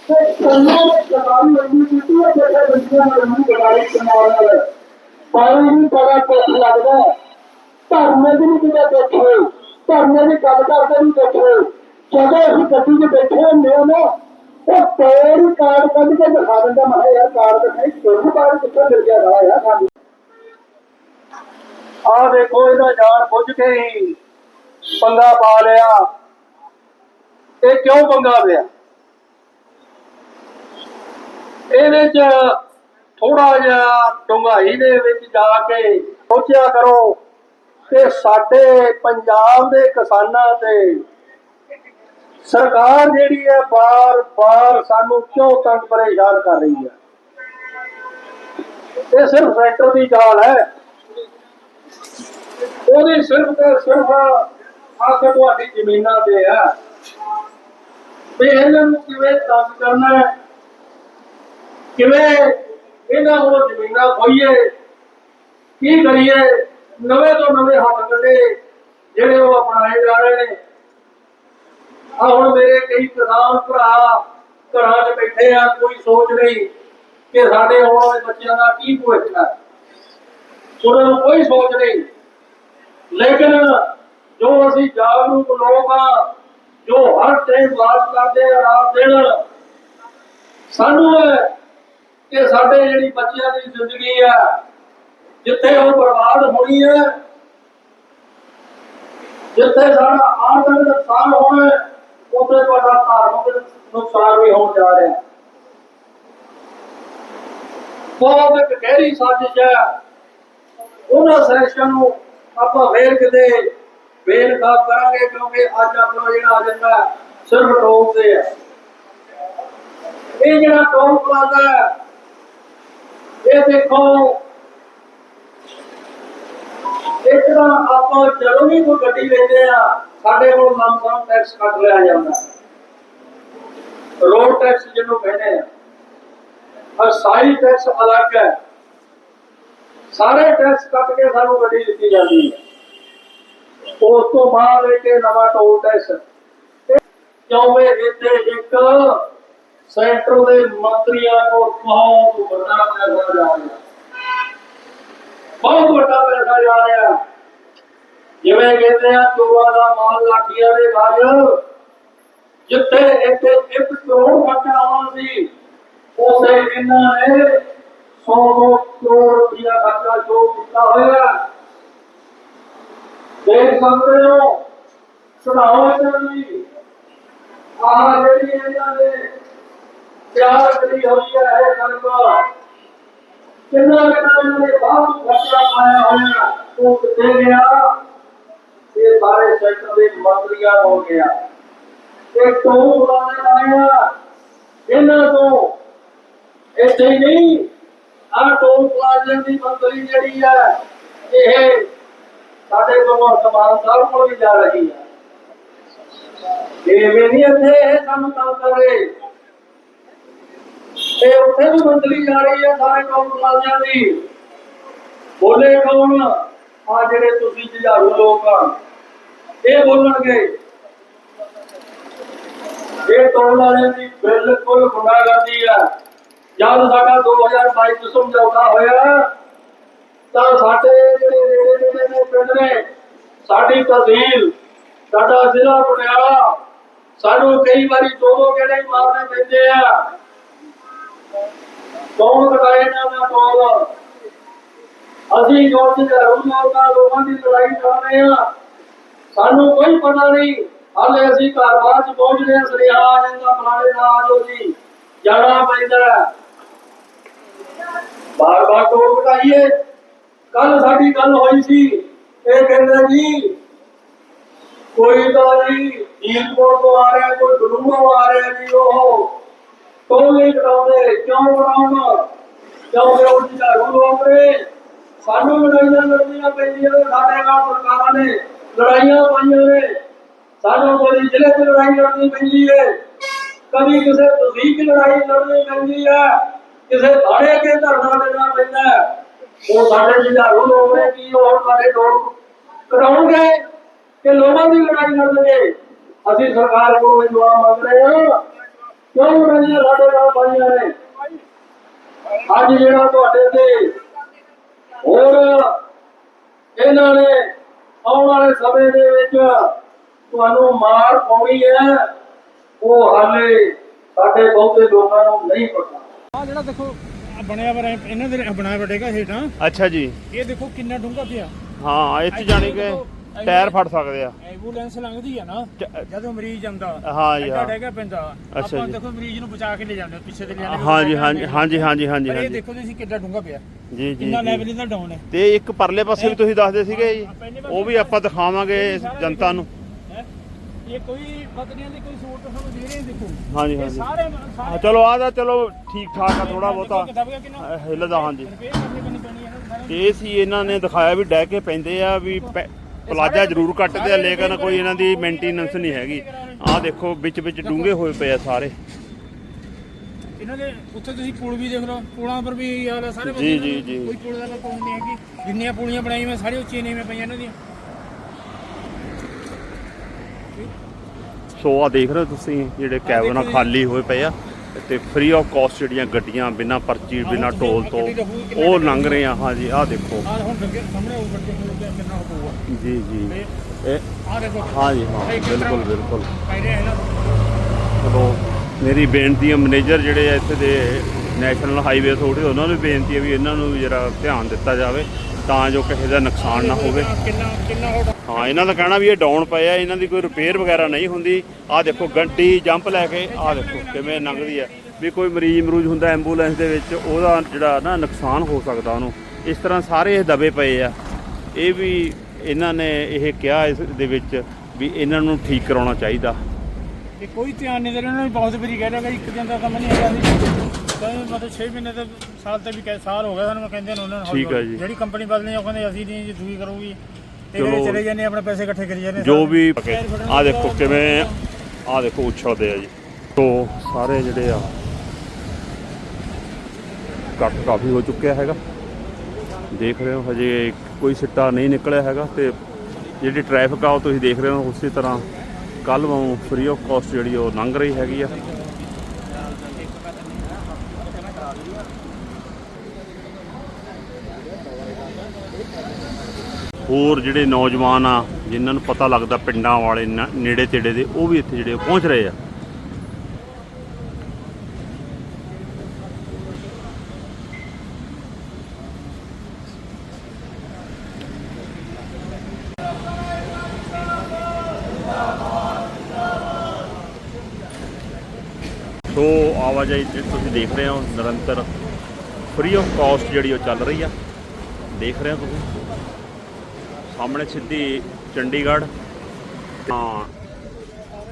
ਤੇ ਕੰਨਾਂ ਦੇ ਕਮਾਈ ਹੋਈ ਕੀਤੀ ਹੈ ਜਿਹੜੇ ਬੰਦਿਆਂ ਨਾਲ ਨੂੰ ਕਮਾਈ ਕਮਾਉਣ ਵਾਲਾ। ਪਰ ਨਹੀਂ ਬੜਾ ਕੁਛ ਲੱਗਦਾ ਧਰਮੇ ਦੀ ਨਹੀਂ ਕਿਤੇ ਦੇਖੇ, ਧਰਮੇ ਦੀ ਗੱਲ ਕਰਦੇ ਨਹੀਂ ਦੇਖੇ, ਜਦੋਂ ਅਸੀਂ ਗੱਡੀ 'ਚ ਬੈਠੇ ਹੁੰਦੇ ਹਾਂ ਨਾ, ਉਹ ਤੇਰੀ ਕਾਰਡ ਕੱਢ ਕੇ ਦਿਖਾ ਦਿੰਦਾ, ਮੈਂ ਯਾਰ ਕਾਰਡ ਦਿਖਾਈ ਤੈਨੂੰ ਕਾਰਡ ਕਿੱਥੋਂ ਮਿਲ ਗਿਆ ਸਾਲਾ ਯਾਰ ਸਾਨੂੰ। ਆ ਦੇਖੋ, ਇਹਦਾ ਜਾਣ ਬੁੱਝ ਕੇ ਹੀ ਪੰਗਾ ਪਾ ਲਿਆ। ਇਹ ਕਿਉਂ ਪੰਗਾ ਪਿਆ? ਇਹਦੇ ਚ ਥੋੜਾ ਜਿਹਾ ਡੁੰਗਾਈ ਦੇ ਵਿੱਚ ਜਾ ਕੇ ਸੋਚਿਆ ਕਰੋ ਕਿ ਸਾਡੇ ਪੰਜਾਬ ਦੇ ਕਿਸਾਨਾਂ ਤੇ ਸਰਕਾਰ ਜਿਹੜੀ ਹੈ ਬਾਰ-ਬਾਰ ਸਾਨੂੰ ਕਿਉਂ ਤੰਗ ਪਰੇਸ਼ਾਨ ਕਰ ਰਹੀ ਹੈ? ਇਹ ਸਿਰਫ ਸੈਂਟਰ ਦੀ ਚਾਲ ਹੈ। ਉਹਦੀ ਸਿਰਫ ਤੇ ਸਿਰਫ ਆ ਤੁਹਾਡੀ ਜ਼ਮੀਨਾਂ ਤੇ ਹੈ। ਵੀ ਇਹਨਾਂ ਨੂੰ ਕਿਵੇਂ ਤੰਗ ਕਰਨਾ ਹੈ? ਕਿਵੇਂ ਇਹਨਾਂ ਕੋਲ ਜ਼ਮੀਨਾਂ ਖੋਈਏ ਕੀ ਕਰੀਏ? ਨਵੇਂ ਤੋਂ ਨਵੇਂ ਹੱਥ ਕੱਢੇ, ਜਿਹੜੇ ਉਹ ਅਪਣਾਏ ਜਾ ਰਹੇ ਨੇ। ਆ ਹੁਣ ਮੇਰੇ ਕਈ ਕਿਸਾਨ ਭਰਾ ਘਰਾਂ 'ਚ ਬੈਠੇ ਆ, ਕੋਈ ਸੋਚ ਨਹੀਂ ਕਿ ਸਾਡੇ ਆਉਣ ਵਾਲੇ ਬੱਚਿਆਂ ਦਾ ਕੀ ਭਵਿੱਖ ਹੈ। ਉਹਨਾਂ ਨੂੰ ਕੋਈ ਸੋਚ ਨਹੀਂ। ਲੇਕਿਨ ਜੋ ਅਸੀਂ ਜਾਗਰੂਕ ਲੋਕ ਆ, ਜੋ ਹਰ ਟਾਈਮ ਬਾਤ ਕਰਦੇ ਆ, ਰਾਤ ਦਿਨ, ਸਾਨੂੰ ਕਿ ਸਾਡੇ ਜਿਹੜੀ ਬੱਚਿਆਂ ਦੀ ਜ਼ਿੰਦਗੀ ਆ ਜਿੱਥੇ ਉਹ ਬਰਬਾਦ ਹੋਣੀ ਹੈ ਜਿੱਥੇ ਸਾਡਾ ਆਰਥਿਕ ਨੁਕਸਾਨ ਹੋਣਾ ਹੈ, ਉੱਥੇ ਤੁਹਾਡਾ ਧਾਰਮਿਕ ਨੁਕਸਾਨ ਵੀ ਹੋਣ ਜਾ ਰਿਹਾ। ਬਹੁਤ ਇੱਕ ਗਹਿਰੀ ਸਾਜ਼ਿਸ਼ ਹੈ ਉਹਨਾਂ ਸੈਸ਼ਨ ਨੂੰ ਆਪਾਂ ਫੇਰ ਕਿਤੇ ਬੇਨਕਾਬ ਕਰਾਂਗੇ ਕਿਉਂਕਿ ਅੱਜ ਆਪਣਾ ਜਿਹੜਾ ਅਜੰਡਾ ਸਿਰਫ ਟੋਲ ਤੇ ਹੈ ਇਹ ਜਿਹੜਾ ਟੋਲ ਪਲਾਜ਼ਾ ਹੈ ਇਹ ਦੇਖੋ ਇੱਕ ਤਾਂ ਆਪਾਂ ਜਦੋਂ ਵੀ ਕੋਈ ਗੱਡੀ ਲੈਂਦੇ ਆ ਸਾਡੇ ਕੋਲ ਲੰਮਸਮ ਟੈਕਸ ਕੱਟ ਲਿਆ ਜਾਂਦਾ ਰੋਡ ਟੈਕਸ ਜਿਹਨੂੰ ਕਹਿੰਦੇ ਆ ਅਸਾਈ ਟੈਕਸ ਅਲੱਗ ਹੈ ਸਾਰੇ ਟੈਕਸ ਕੱਟ ਕੇ ਸਾਨੂੰ ਗੱਡੀ ਦਿੱਤੀ ਜਾਂਦੀ ਹੈ ਉਸ ਤੋਂ ਬਾਅਦ ਇੱਕ ਇਹ ਨਵਾਂ ਟੋਲ ਟੈਕਸ ਕਿਉਂਕਿ ਇੱਥੇ ਇੱਕ ਸੈਂਟਰ ਦੇ ਮੰਤਰੀਆਂ ਕੋਲ ਬਹੁਤ ਵੱਡਾ ਪੈਸਾ ਜਾ ਰਿਹਾ। ਬਹੁਤ ਵੱਡਾ ਪੈਸਾ ਜਾ ਰਿਹਾ। ਜਿਵੇਂ ਕਹਿੰਦੇ ਆ ਚੋਰਾਂ ਦਾ ਮਾਲ ਲਾਠੀਆਂ ਦੇ ਗਾਜ ਜਿੱਥੇ ਇੱਥੇ ਇੱਕ ਕਰੋੜ ਖਰਚਾ ਆਉਣਾ ਸੀ, ਉਸੇ ਇਹਨਾਂ ਨੇ 100 ਕਰੋੜ ਰੁਪਇਆ ਖਰਚਾ ਜੋ ਕੀਤਾ ਹੋਇਆ। ਦੇਖ ਸਕਦੇ ਹੋ ਸੁਣਾਓ ਇਹਨਾਂ ਦੀ। ਆਹ ਜਿਹੜੀ ਇਹਨਾਂ ਨੇ ਤਿਆਰ ਕਰੀ ਹੋਈ ਹੈ ਇਹ ਕਿੰਨਾ ਕਿੰਨਾ ਇਹਨਾਂ ਨੇ ਬਾਹਰ ਖਰਚਾ ਪਾਇਆ ਹੋਇਆ, ਉਹ ਕਿੱਥੇ ਗਿਆ? ਇਹ ਸਾਰੇ ਸੈਕਟਰ ਦੇ ਮੰਤਰੀਆਂ ਹੋ ਗਿਆ। ਇਹ ਟੋਲ ਵਾਲੇ ਆਇਆ। ਇਹਨਾਂ ਤੋਂ ਇੱਥੇ ਨਹੀਂ ਆ ਟੋਲ ਪਲਾਜ਼ੇ ਦੀ ਮੰਤਰੀ ਜਿਹੜੀ ਆ ਇਹ ਸਾਡੇ ਕੋਲ ਵਰਤਮਾਨ ਸਾਹਿਬ ਕੋਲ ਵੀ ਜਾ ਰਹੀ ਹੈ। ਇਹ ਵੀ ਨਹੀਂ ਇੱਥੇ ਇਹ ਕੰਮ ਕਰ ਕਰੇ। ਇਹ ਉੱਥੇ ਵੀ ਮੰਤਰੀ ਜਾ ਰਹੀ ਹੈ ਸਾਰੇ ਟੋਲ ਪਲਾਜ਼ਿਆਂ ਦੀ। ਬੋਲੇ ਕੌਣ? ਆ ਜਿਹੜੇ ਤੁਸੀਂ ਜੁਝਾਰੂ ਲੋਕ ਆ, ਇਹ ਬੋਲਣਗੇ। ਇਹ ਟੋਲ ਵਾਲਿਆਂ ਦੀ ਬਿਲਕੁਲ ਗੁੰਡਾਗਰਦੀ ਆ। ਜਦ ਸਾਡਾ 2022 ਚ ਸਮਝੌਤਾ ਹੋਇਆ, ਤਾਂ ਸਾਡੇ ਜਿਹੜੇ ਰੇੜੇ ਦੇ ਨੇ, ਪਿੰਡ ਨੇ, ਸਾਡੀ ਤਹਿਸੀਲ, ਸਾਡਾ ਜ਼ਿਲ੍ਹਾ ਪਟਿਆਲਾ, ਸਾਨੂੰ ਕਈ ਵਾਰੀ ਦੋ ਦੋ ਗੇੜੇ ਮਾਰਨੇ ਪੈਂਦੇ ਆ। ਕੌਣ ਕਟਾਏ ਨਾ ਨਾ ਅਸੀਂ ਜੋ ਝਾੜੂ ਲੋਕਾਂ ਲੋਕਾਂ ਦੀ ਲੜਾਈ ਲੜ ਰਹੇ ਆ ਸਾਨੂੰ ਕੋਈ ਪਤਾ ਨਹੀਂ, ਹਾਲੇ ਅਸੀਂ ਘਰ ਬਾਹਰ ਚ ਪਹੁੰਚਦੇ ਹਾਂ ਸਰੀਆ ਆ ਜਾਂਦਾ ਫਲਾਣੇ ਦਾ ਆ ਜੀ, ਜਾਣਾ ਪੈਂਦਾ ਬਾਰ ਬਾਰ ਟੋਲ ਕਟਾਈਏ ਕੱਲ ਸਾਡੀ ਗੱਲ ਹੋਈ ਸੀ, ਇਹ ਕਹਿੰਦੇ ਜੀ, ਕੋਈ ਤਾਂ ਜੀ ਈਰਪੋਰਟ ਤੋਂ ਆ ਰਿਹਾ, ਕੋਈ ਗਲੂਆ ਆ ਰਿਹਾ ਜੀ ਉਹ। ਟੋਲ ਨਹੀਂ ਕਟਾਉਂਦੇ ਕਿਉਂ ਕਟਾਉਣ ਕਿਉਂਕਿ ਉਹ ਝਾੜੂ ਲੋਕ ਸਾਨੂੰ ਲੜਾਈਆਂ ਲੜਨੀਆਂ ਪੈਂਦੀਆਂ ਨੇ, ਸਾਡੇ ਨਾਲ ਸਰਕਾਰਾਂ ਨੇ ਲੜਾਈਆਂ ਪਾਈਆਂ ਨੇ। ਸਾਨੂੰ ਕਦੀ ਜ਼ਿਲ੍ਹੇ 'ਚ ਲੜਾਈ ਲੜਨੀ ਪੈਂਦੀ ਹੈ ਕਦੀ ਕਿਸੇ ਤਹਿਸੀਲ 'ਚ ਲੜਾਈ ਲੜਨੀ ਪੈਂਦੀ ਹੈ ਕਿਸੇ ਥਾਣੇ ਅੱਗੇ ਧਰਨਾ ਦੇਣਾ ਪੈਂਦਾ ਉਹ ਸਾਡੇ ਝਾੜੂ ਲੋਕ ਕੀ ਉਹ ਸਾਡੇ ਲੋਕ ਕਰਾਉਣਗੇ ਕਿ ਲੋਕਾਂ ਦੀ ਲੜਾਈ ਲੜਨਗੇ? ਅਸੀਂ ਸਰਕਾਰ ਕੋਲੋਂ ਇਹ ਜਵਾਬ ਮੰਗ ਰਹੇ ਹਾਂ। ਕਿਉਂ ਲੜਾਈਆਂ ਸਾਡੇ ਨਾਲ ਪਾਈਆਂ ਨੇ? ਅੱਜ ਜਿਹੜਾ ਤੁਹਾਡੇ ਤੇ ਹੋਰ ਇਹਨਾਂ ਨੇ ਆਉਣ ਵਾਲੇ ਸਮੇਂ ਦੇ ਵਿੱਚ ਤੁਹਾਨੂੰ ਮਾਰ ਪਾਉਣੀ ਹੈ ਉਹ ਹਾਲੇ ਸਾਡੇ ਬਹੁਤੇ ਲੋਕਾਂ ਨੂੰ ਨਹੀਂ ਪਤਾ। ਆ ਜਿਹੜਾ ਦੇਖੋ ਆਹ ਬਣਿਆ ਰੈਂਪ ਇਹਨਾਂ ਦੇ ਬਣਾਇਆ ਬਟੇਗਾ ਹੇਠਾਂ। ਅੱਛਾ ਜੀ। ਇਹ ਦੇਖੋ ਕਿੰਨਾ ਡੂੰਘਾ ਪਿਆ। ਹਾਂ ਇੱਥੇ ਜਾਣੀ ਕਿ ਟਾਇਰ ਫਟ ਸਕਦੇ ਆ। ਐਂਬੂਲੈਂਸ ਲੰਘਦੀ ਆ ਨਾ ਜਦੋਂ ਮਰੀਜ਼ ਆਉਂਦਾ ਹਾਂ ਜੀ, ਹਾਂ। ਡੈਗਾ ਪੈਂਦਾ। ਆਪਾਂ ਜੀ। ਦੇਖੋ ਮਰੀਜ਼ ਨੂੰ ਬਚਾ ਕੇ ਲੈ ਜਾਂਦੇ ਹਾਂ, ਪਿੱਛੇ ਤੇ ਲੈ ਜਾਂਦੇ ਹਾਂਜੀ ਹਾਂਜੀ ਹਾਂਜੀ ਹਾਂਜੀ ਹਾਂਜੀ ਪਰ ਇਹ ਹਾਂਜੀ ਦੇਖੋ ਤੁਸੀਂ ਕਿੱਡਾ ਡੂੰਘਾ ਪਿਆ। ਜੀ ਜੀ ਇੰਨਾ ਜੀ। ਲੈਵਲ ਇਹਦਾ ਡਾਊਨ ਹੈ। ਤੇ ਇੱਕ ਪਰਲੇ ਪਾਸੇ ਵੀ ਤੁਸੀਂ ਦੱਸਦੇ ਸੀਗੇ ਜੀ ਉਹ ਵੀ ਆਪਾਂ ਦਿਖਾਵਾਂਗੇ ਜਨਤਾ ਨੂੰ। ਹੈਂ? ਇਹ ਕੋਈ ਪਤਨੀਆਂ ਦੀ ਕੋਈ ਸਹੂਲਤ ਸਾਨੂੰ ਦੇ ਰਹੇ ਨੇ ਦੇਖੋ ਹਾਂਜੀ ਇਹ ਹਾਂਜੀ ਸਾਰੇ ਹਾਂ, ਚਲੋ ਆ ਚਲੋ ਠੀਕ ਠਾਕ ਆ ਥੋੜਾ ਬਹੁਤਾ। ਕਿੰਨਾ ਹਿੱਲਦਾ ਹਾਂਜੀ ਹੈ। ਇਹ ਸੀ ਇਹਨਾਂ ਨੇ ਦਿਖਾਇਆ ਵੀ ਡਹਿ ਕੇ ਪੈਂਦੇ ਆ ਵੀ ਪਲਾਜਾ ਜ਼ਰੂਰ ਕੱਟਦੇ ਆ ਲੇਕਿਨ ਕੋਈ ਇਹਨਾਂ ਦੀ ਮੇਨਟੇਨੈਂਸ ਨਹੀਂ ਹੈਗੀ। ਆਹ ਦੇਖੋ ਵਿੱਚ ਵਿੱਚ ਡੂੰਘੇ ਹੋਏ ਪਏ ਆ ਸਾਰੇ। ਇਹਨਾਂ ਦੇ ਉੱਥੇ ਤੁਸੀਂ ਪੁਲ ਵੀ ਦੇਖ ਲਓ ਪੁਲਾਂ ਪਰ ਵੀ ਹਾਲ ਹੈ ਸਾਰੇ ਜੀ, ਜੀ, ਜੀ। ਕੋਈ ਪੁਲ ਦਾ ਕੋਈ ਨਹੀਂ ਹੈਗੀ। ਜਿੰਨੀਆਂ ਪੁਲੀਆਂ ਬਣਾਈਆਂ ਮੈਂ ਸਾਰੇ ਉੱਚੀਆਂ ਨੀਵੇਂ ਪਈਆਂ ਇਹਨਾਂ ਦੀਆਂ। ਸੋ ਆ ਦੇਖ ਰਹੇ ਹੋ ਤੁਸੀਂ ਜਿਹੜੇ ਕੈਬਨ ਆ ਖਾਲੀ ਹੋਏ ਪਏ ਆ। ਤੇ ਫ੍ਰੀ ਆਫ ਕਾਸਟ ਜਿਹੜੀਆਂ ਗੱਡੀਆਂ ਬਿਨਾਂ ਪਰਚੀ ਬਿਨਾਂ ਟੋਲ ਤੋਂ ਉਹ ਲੰਘ ਰਹੇ ਆ ਹਾਂਜੀ ਆਹ ਦੇਖੋ। ਆਹ ਹੁਣ ਅੱਗੇ ਸਾਹਮਣੇ ਉਹ ਗੱਡੀ ਖੜੋ ਗਿਆ ਕਿੰਨਾ ਹੋ ਪਊਗਾ ਜੀ ਜੀ। ਇਹ ਦੇਖੋ। ਹਾਂਜੀ ਹਾਂ ਬਿਲਕੁਲ ਬਿਲਕੁਲ। ਪਹਿਲੇ ਹੈ ਨਾ। ਚਲੋ ਮੇਰੀ ਬੇਨਤੀ ਹੈ ਮੈਨੇਜਰ ਜਿਹੜੇ ਆ ਇੱਥੇ ਦੇ ਨੈਸ਼ਨਲ ਹਾਈਵੇ ਅਥਾਰਟੀ ਉਹਨਾਂ ਨੂੰ ਬੇਨਤੀ ਹੈ ਵੀ ਇਹਨਾਂ ਨੂੰ ਵੀ ਜਰਾ ਧਿਆਨ ਦਿੱਤਾ ਜਾਵੇ ਤਾਂ ਜੋ ਕਿਸੇ ਦਾ ਨੁਕਸਾਨ ਨਾ ਹੋਵੇ। ਕਿੰਨਾ ਕਿੰਨਾ ਹੋ ਇਹਨਾਂ ਦਾ ਕਹਿਣਾ ਵੀ ਇਹ ਡਾਊਨ ਪਏ ਆ ਇਹਨਾਂ ਦੀ ਕੋਈ ਰਿਪੇਅਰ ਵਗੈਰਾ ਨਹੀਂ ਹੁੰਦੀ। ਆਹ ਦੇਖੋ ਗੱਡੀ ਜੰਪ ਲੈ ਕੇ ਆਹ ਦੇਖੋ ਕਿਵੇਂ ਲੰਘਦੀ ਆ। ਵੀ ਕੋਈ ਮਰੀਜ਼ ਮਰੂਜ ਹੁੰਦਾ ਐਂਬੂਲੈਂਸ ਦੇ ਵਿੱਚ ਉਹਦਾ ਜਿਹੜਾ ਨਾ ਨੁਕਸਾਨ ਹੋ ਸਕਦਾ ਉਹਨੂੰ। ਇਸ ਤਰ੍ਹਾਂ ਸਾਰੇ ਇਹ ਦਬੇ ਪਏ ਆ। ਇਹ ਵੀ ਇਹਨਾਂ ਨੇ ਇਹ ਕਿਹਾ ਇਸ ਦੇ ਵਿੱਚ ਵੀ ਇਹਨਾਂ ਨੂੰ ਠੀਕ ਕਰਾਉਣਾ ਚਾਹੀਦਾ। ਇਹ ਕੋਈ ਧਿਆਨ ਨਹੀਂ ਦੇ ਰਿਹਾ ਉਹਨਾਂ ਨੇ ਬਹੁਤ ਵਾਰੀ ਕਹਿ ਰਿਹਾ ਕਿ ਇੱਕ ਦਿਨ ਦਾ ਕੰਮ ਨਹੀਂ। ਹੈਗਾ ਕਹਿੰਦੇ ਮਤਲਬ 6 ਮਹੀਨੇ ਤੇ ਸਾਲ ਤੇ ਵੀ ਕਹਿ ਸਾਲ ਹੋ ਗਿਆ ਸਾਨੂੰ ਕਹਿੰਦੇ ਨੇ ਉਹਨਾਂ ਨੂੰ ਠੀਕ ਹੈ। ਜੀ। ਜਿਹੜੀ ਕੰਪਨੀ ਬਦਲਣੀ ਉਹ ਕਹਿੰਦੇ ਅਸੀਂ ਨਹੀਂ ਜੀ ਦੂਈ ਕਰੂਗੀ। ਚਲੋ। ਚਲੇ ਜਾਂਦੇ ਆਪਣੇ ਪੈਸੇ ਇਕੱਠੇ ਕਰੀ ਜਾਂਦੇ ਜੋ। ਵੀ ਆਹ ਦੇਖੋ ਕਿਵੇਂ ਆਹ ਦੇਖੋ ਉਛਲਦੇ ਆ ਜੀ ਤੋ ਸਾਰੇ ਜਿਹੜੇ ਆ ਕੱਟ ਕਾਫੀ ਹੋ ਚੁੱਕਿਆ ਹੈਗਾ ਦੇਖ ਰਹੇ ਹੋ ਹਜੇ ਕੋਈ ਸਿੱਟਾ ਨਹੀਂ ਨਿਕਲਿਆ ਹੈਗਾ ਤੇ ਜਿਹੜੀ ਟ੍ਰੈਫਿਕ ਆ ਉਹ ਤੁਸੀਂ ਦੇਖ ਰਹੇ ਹੋ ਉਸੇ ਤਰ੍ਹਾਂ ਕੱਲ ਵਾਂਗ ਫ੍ਰੀ ਆਫ ਕਾਸਟ ਜਿਹੜੀ ਉਹ ਲੰਘ ਰਹੀ ਹੈਗੀ ਆ ਹੋਰ ਜਿਹੜੇ ਨੌਜਵਾਨ ਆ, ਜਿਨ੍ਹਾਂ ਨੂੰ ਪਤਾ ਲੱਗਦਾ ਪਿੰਡਾਂ ਵਾਲੇ ਨੇੜੇ ਤੇੜੇ ਦੇ, ਉਹ ਵੀ ਇੱਥੇ ਜਿਹੜੇ ਪਹੁੰਚ ਰਹੇ ਆ। ਸੋ, ਆਵਾਜਾਈ ਜਿਹੜੀ ਤੁਸੀਂ ਦੇਖ ਰਹੇ ਹੋ, ਨਿਰੰਤਰ ਫ੍ਰੀ ਆਫ ਕਾਸਟ ਜਿਹੜੀ ਉਹ ਚੱਲ ਰਹੀ ਆ। ਦੇਖ ਰਹੇ ਹੋ ਤੁਸੀਂ? ਸਾਹਮਣੇ ਸਿੱਧੀ ਚੰਡੀਗੜ੍ਹ। ਤਾਂ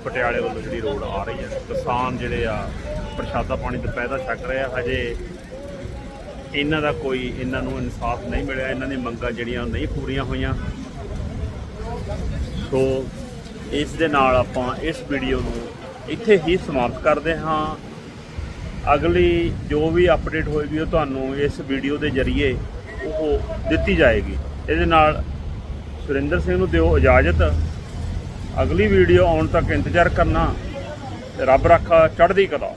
ਪਟਿਆਲੇ ਵੱਲੋਂ ਜਿਹੜੀ ਰੋਡ ਆ ਰਹੀ ਹੈ, ਕਿਸਾਨ ਜਿਹੜੇ ਆ, ਪ੍ਰਸ਼ਾਦਾ ਪਾਣੀ ਦੁਪਹਿਰ ਦਾ ਛੱਕ ਰਹੇ ਆ। ਹਜੇ ਇਹਨਾਂ ਦਾ ਕੋਈ, ਇਹਨਾਂ ਨੂੰ ਇਨਸਾਫ ਨਹੀਂ ਮਿਲਿਆ। ਇਹਨਾਂ ਦੀਆਂ ਮੰਗਾਂ ਜਿਹੜੀਆਂ ਨਹੀਂ ਪੂਰੀਆਂ ਹੋਈਆਂ। ਸੋ ਇਸ ਦੇ ਨਾਲ ਆਪਾਂ ਇਸ ਵੀਡੀਓ ਨੂੰ ਇੱਥੇ ਹੀ ਸਮਾਪਤ ਕਰਦੇ ਹਾਂ। ਅਗਲੀ ਜੋ ਵੀ ਅਪਡੇਟ ਹੋਏਗੀ, ਉਹ ਤੁਹਾਨੂੰ ਇਸ ਵੀਡੀਓ ਦੇ ਜ਼ਰੀਏ ਉਹ ਦਿੱਤੀ ਜਾਏਗੀ। ਇਹਦੇ ਨਾਲ ਸੁਰਿੰਦਰ ਸਿੰਘ ਨੂੰ ਦਿਓ ਇਜਾਜ਼ਤ। ਅਗਲੀ ਵੀਡੀਓ ਆਉਣ ਤੱਕ ਇੰਤਜ਼ਾਰ ਕਰਨਾ ਤੇ ਰੱਬ ਰੱਖਾ ਚੜ੍ਹਦੀ ਕਲਾ।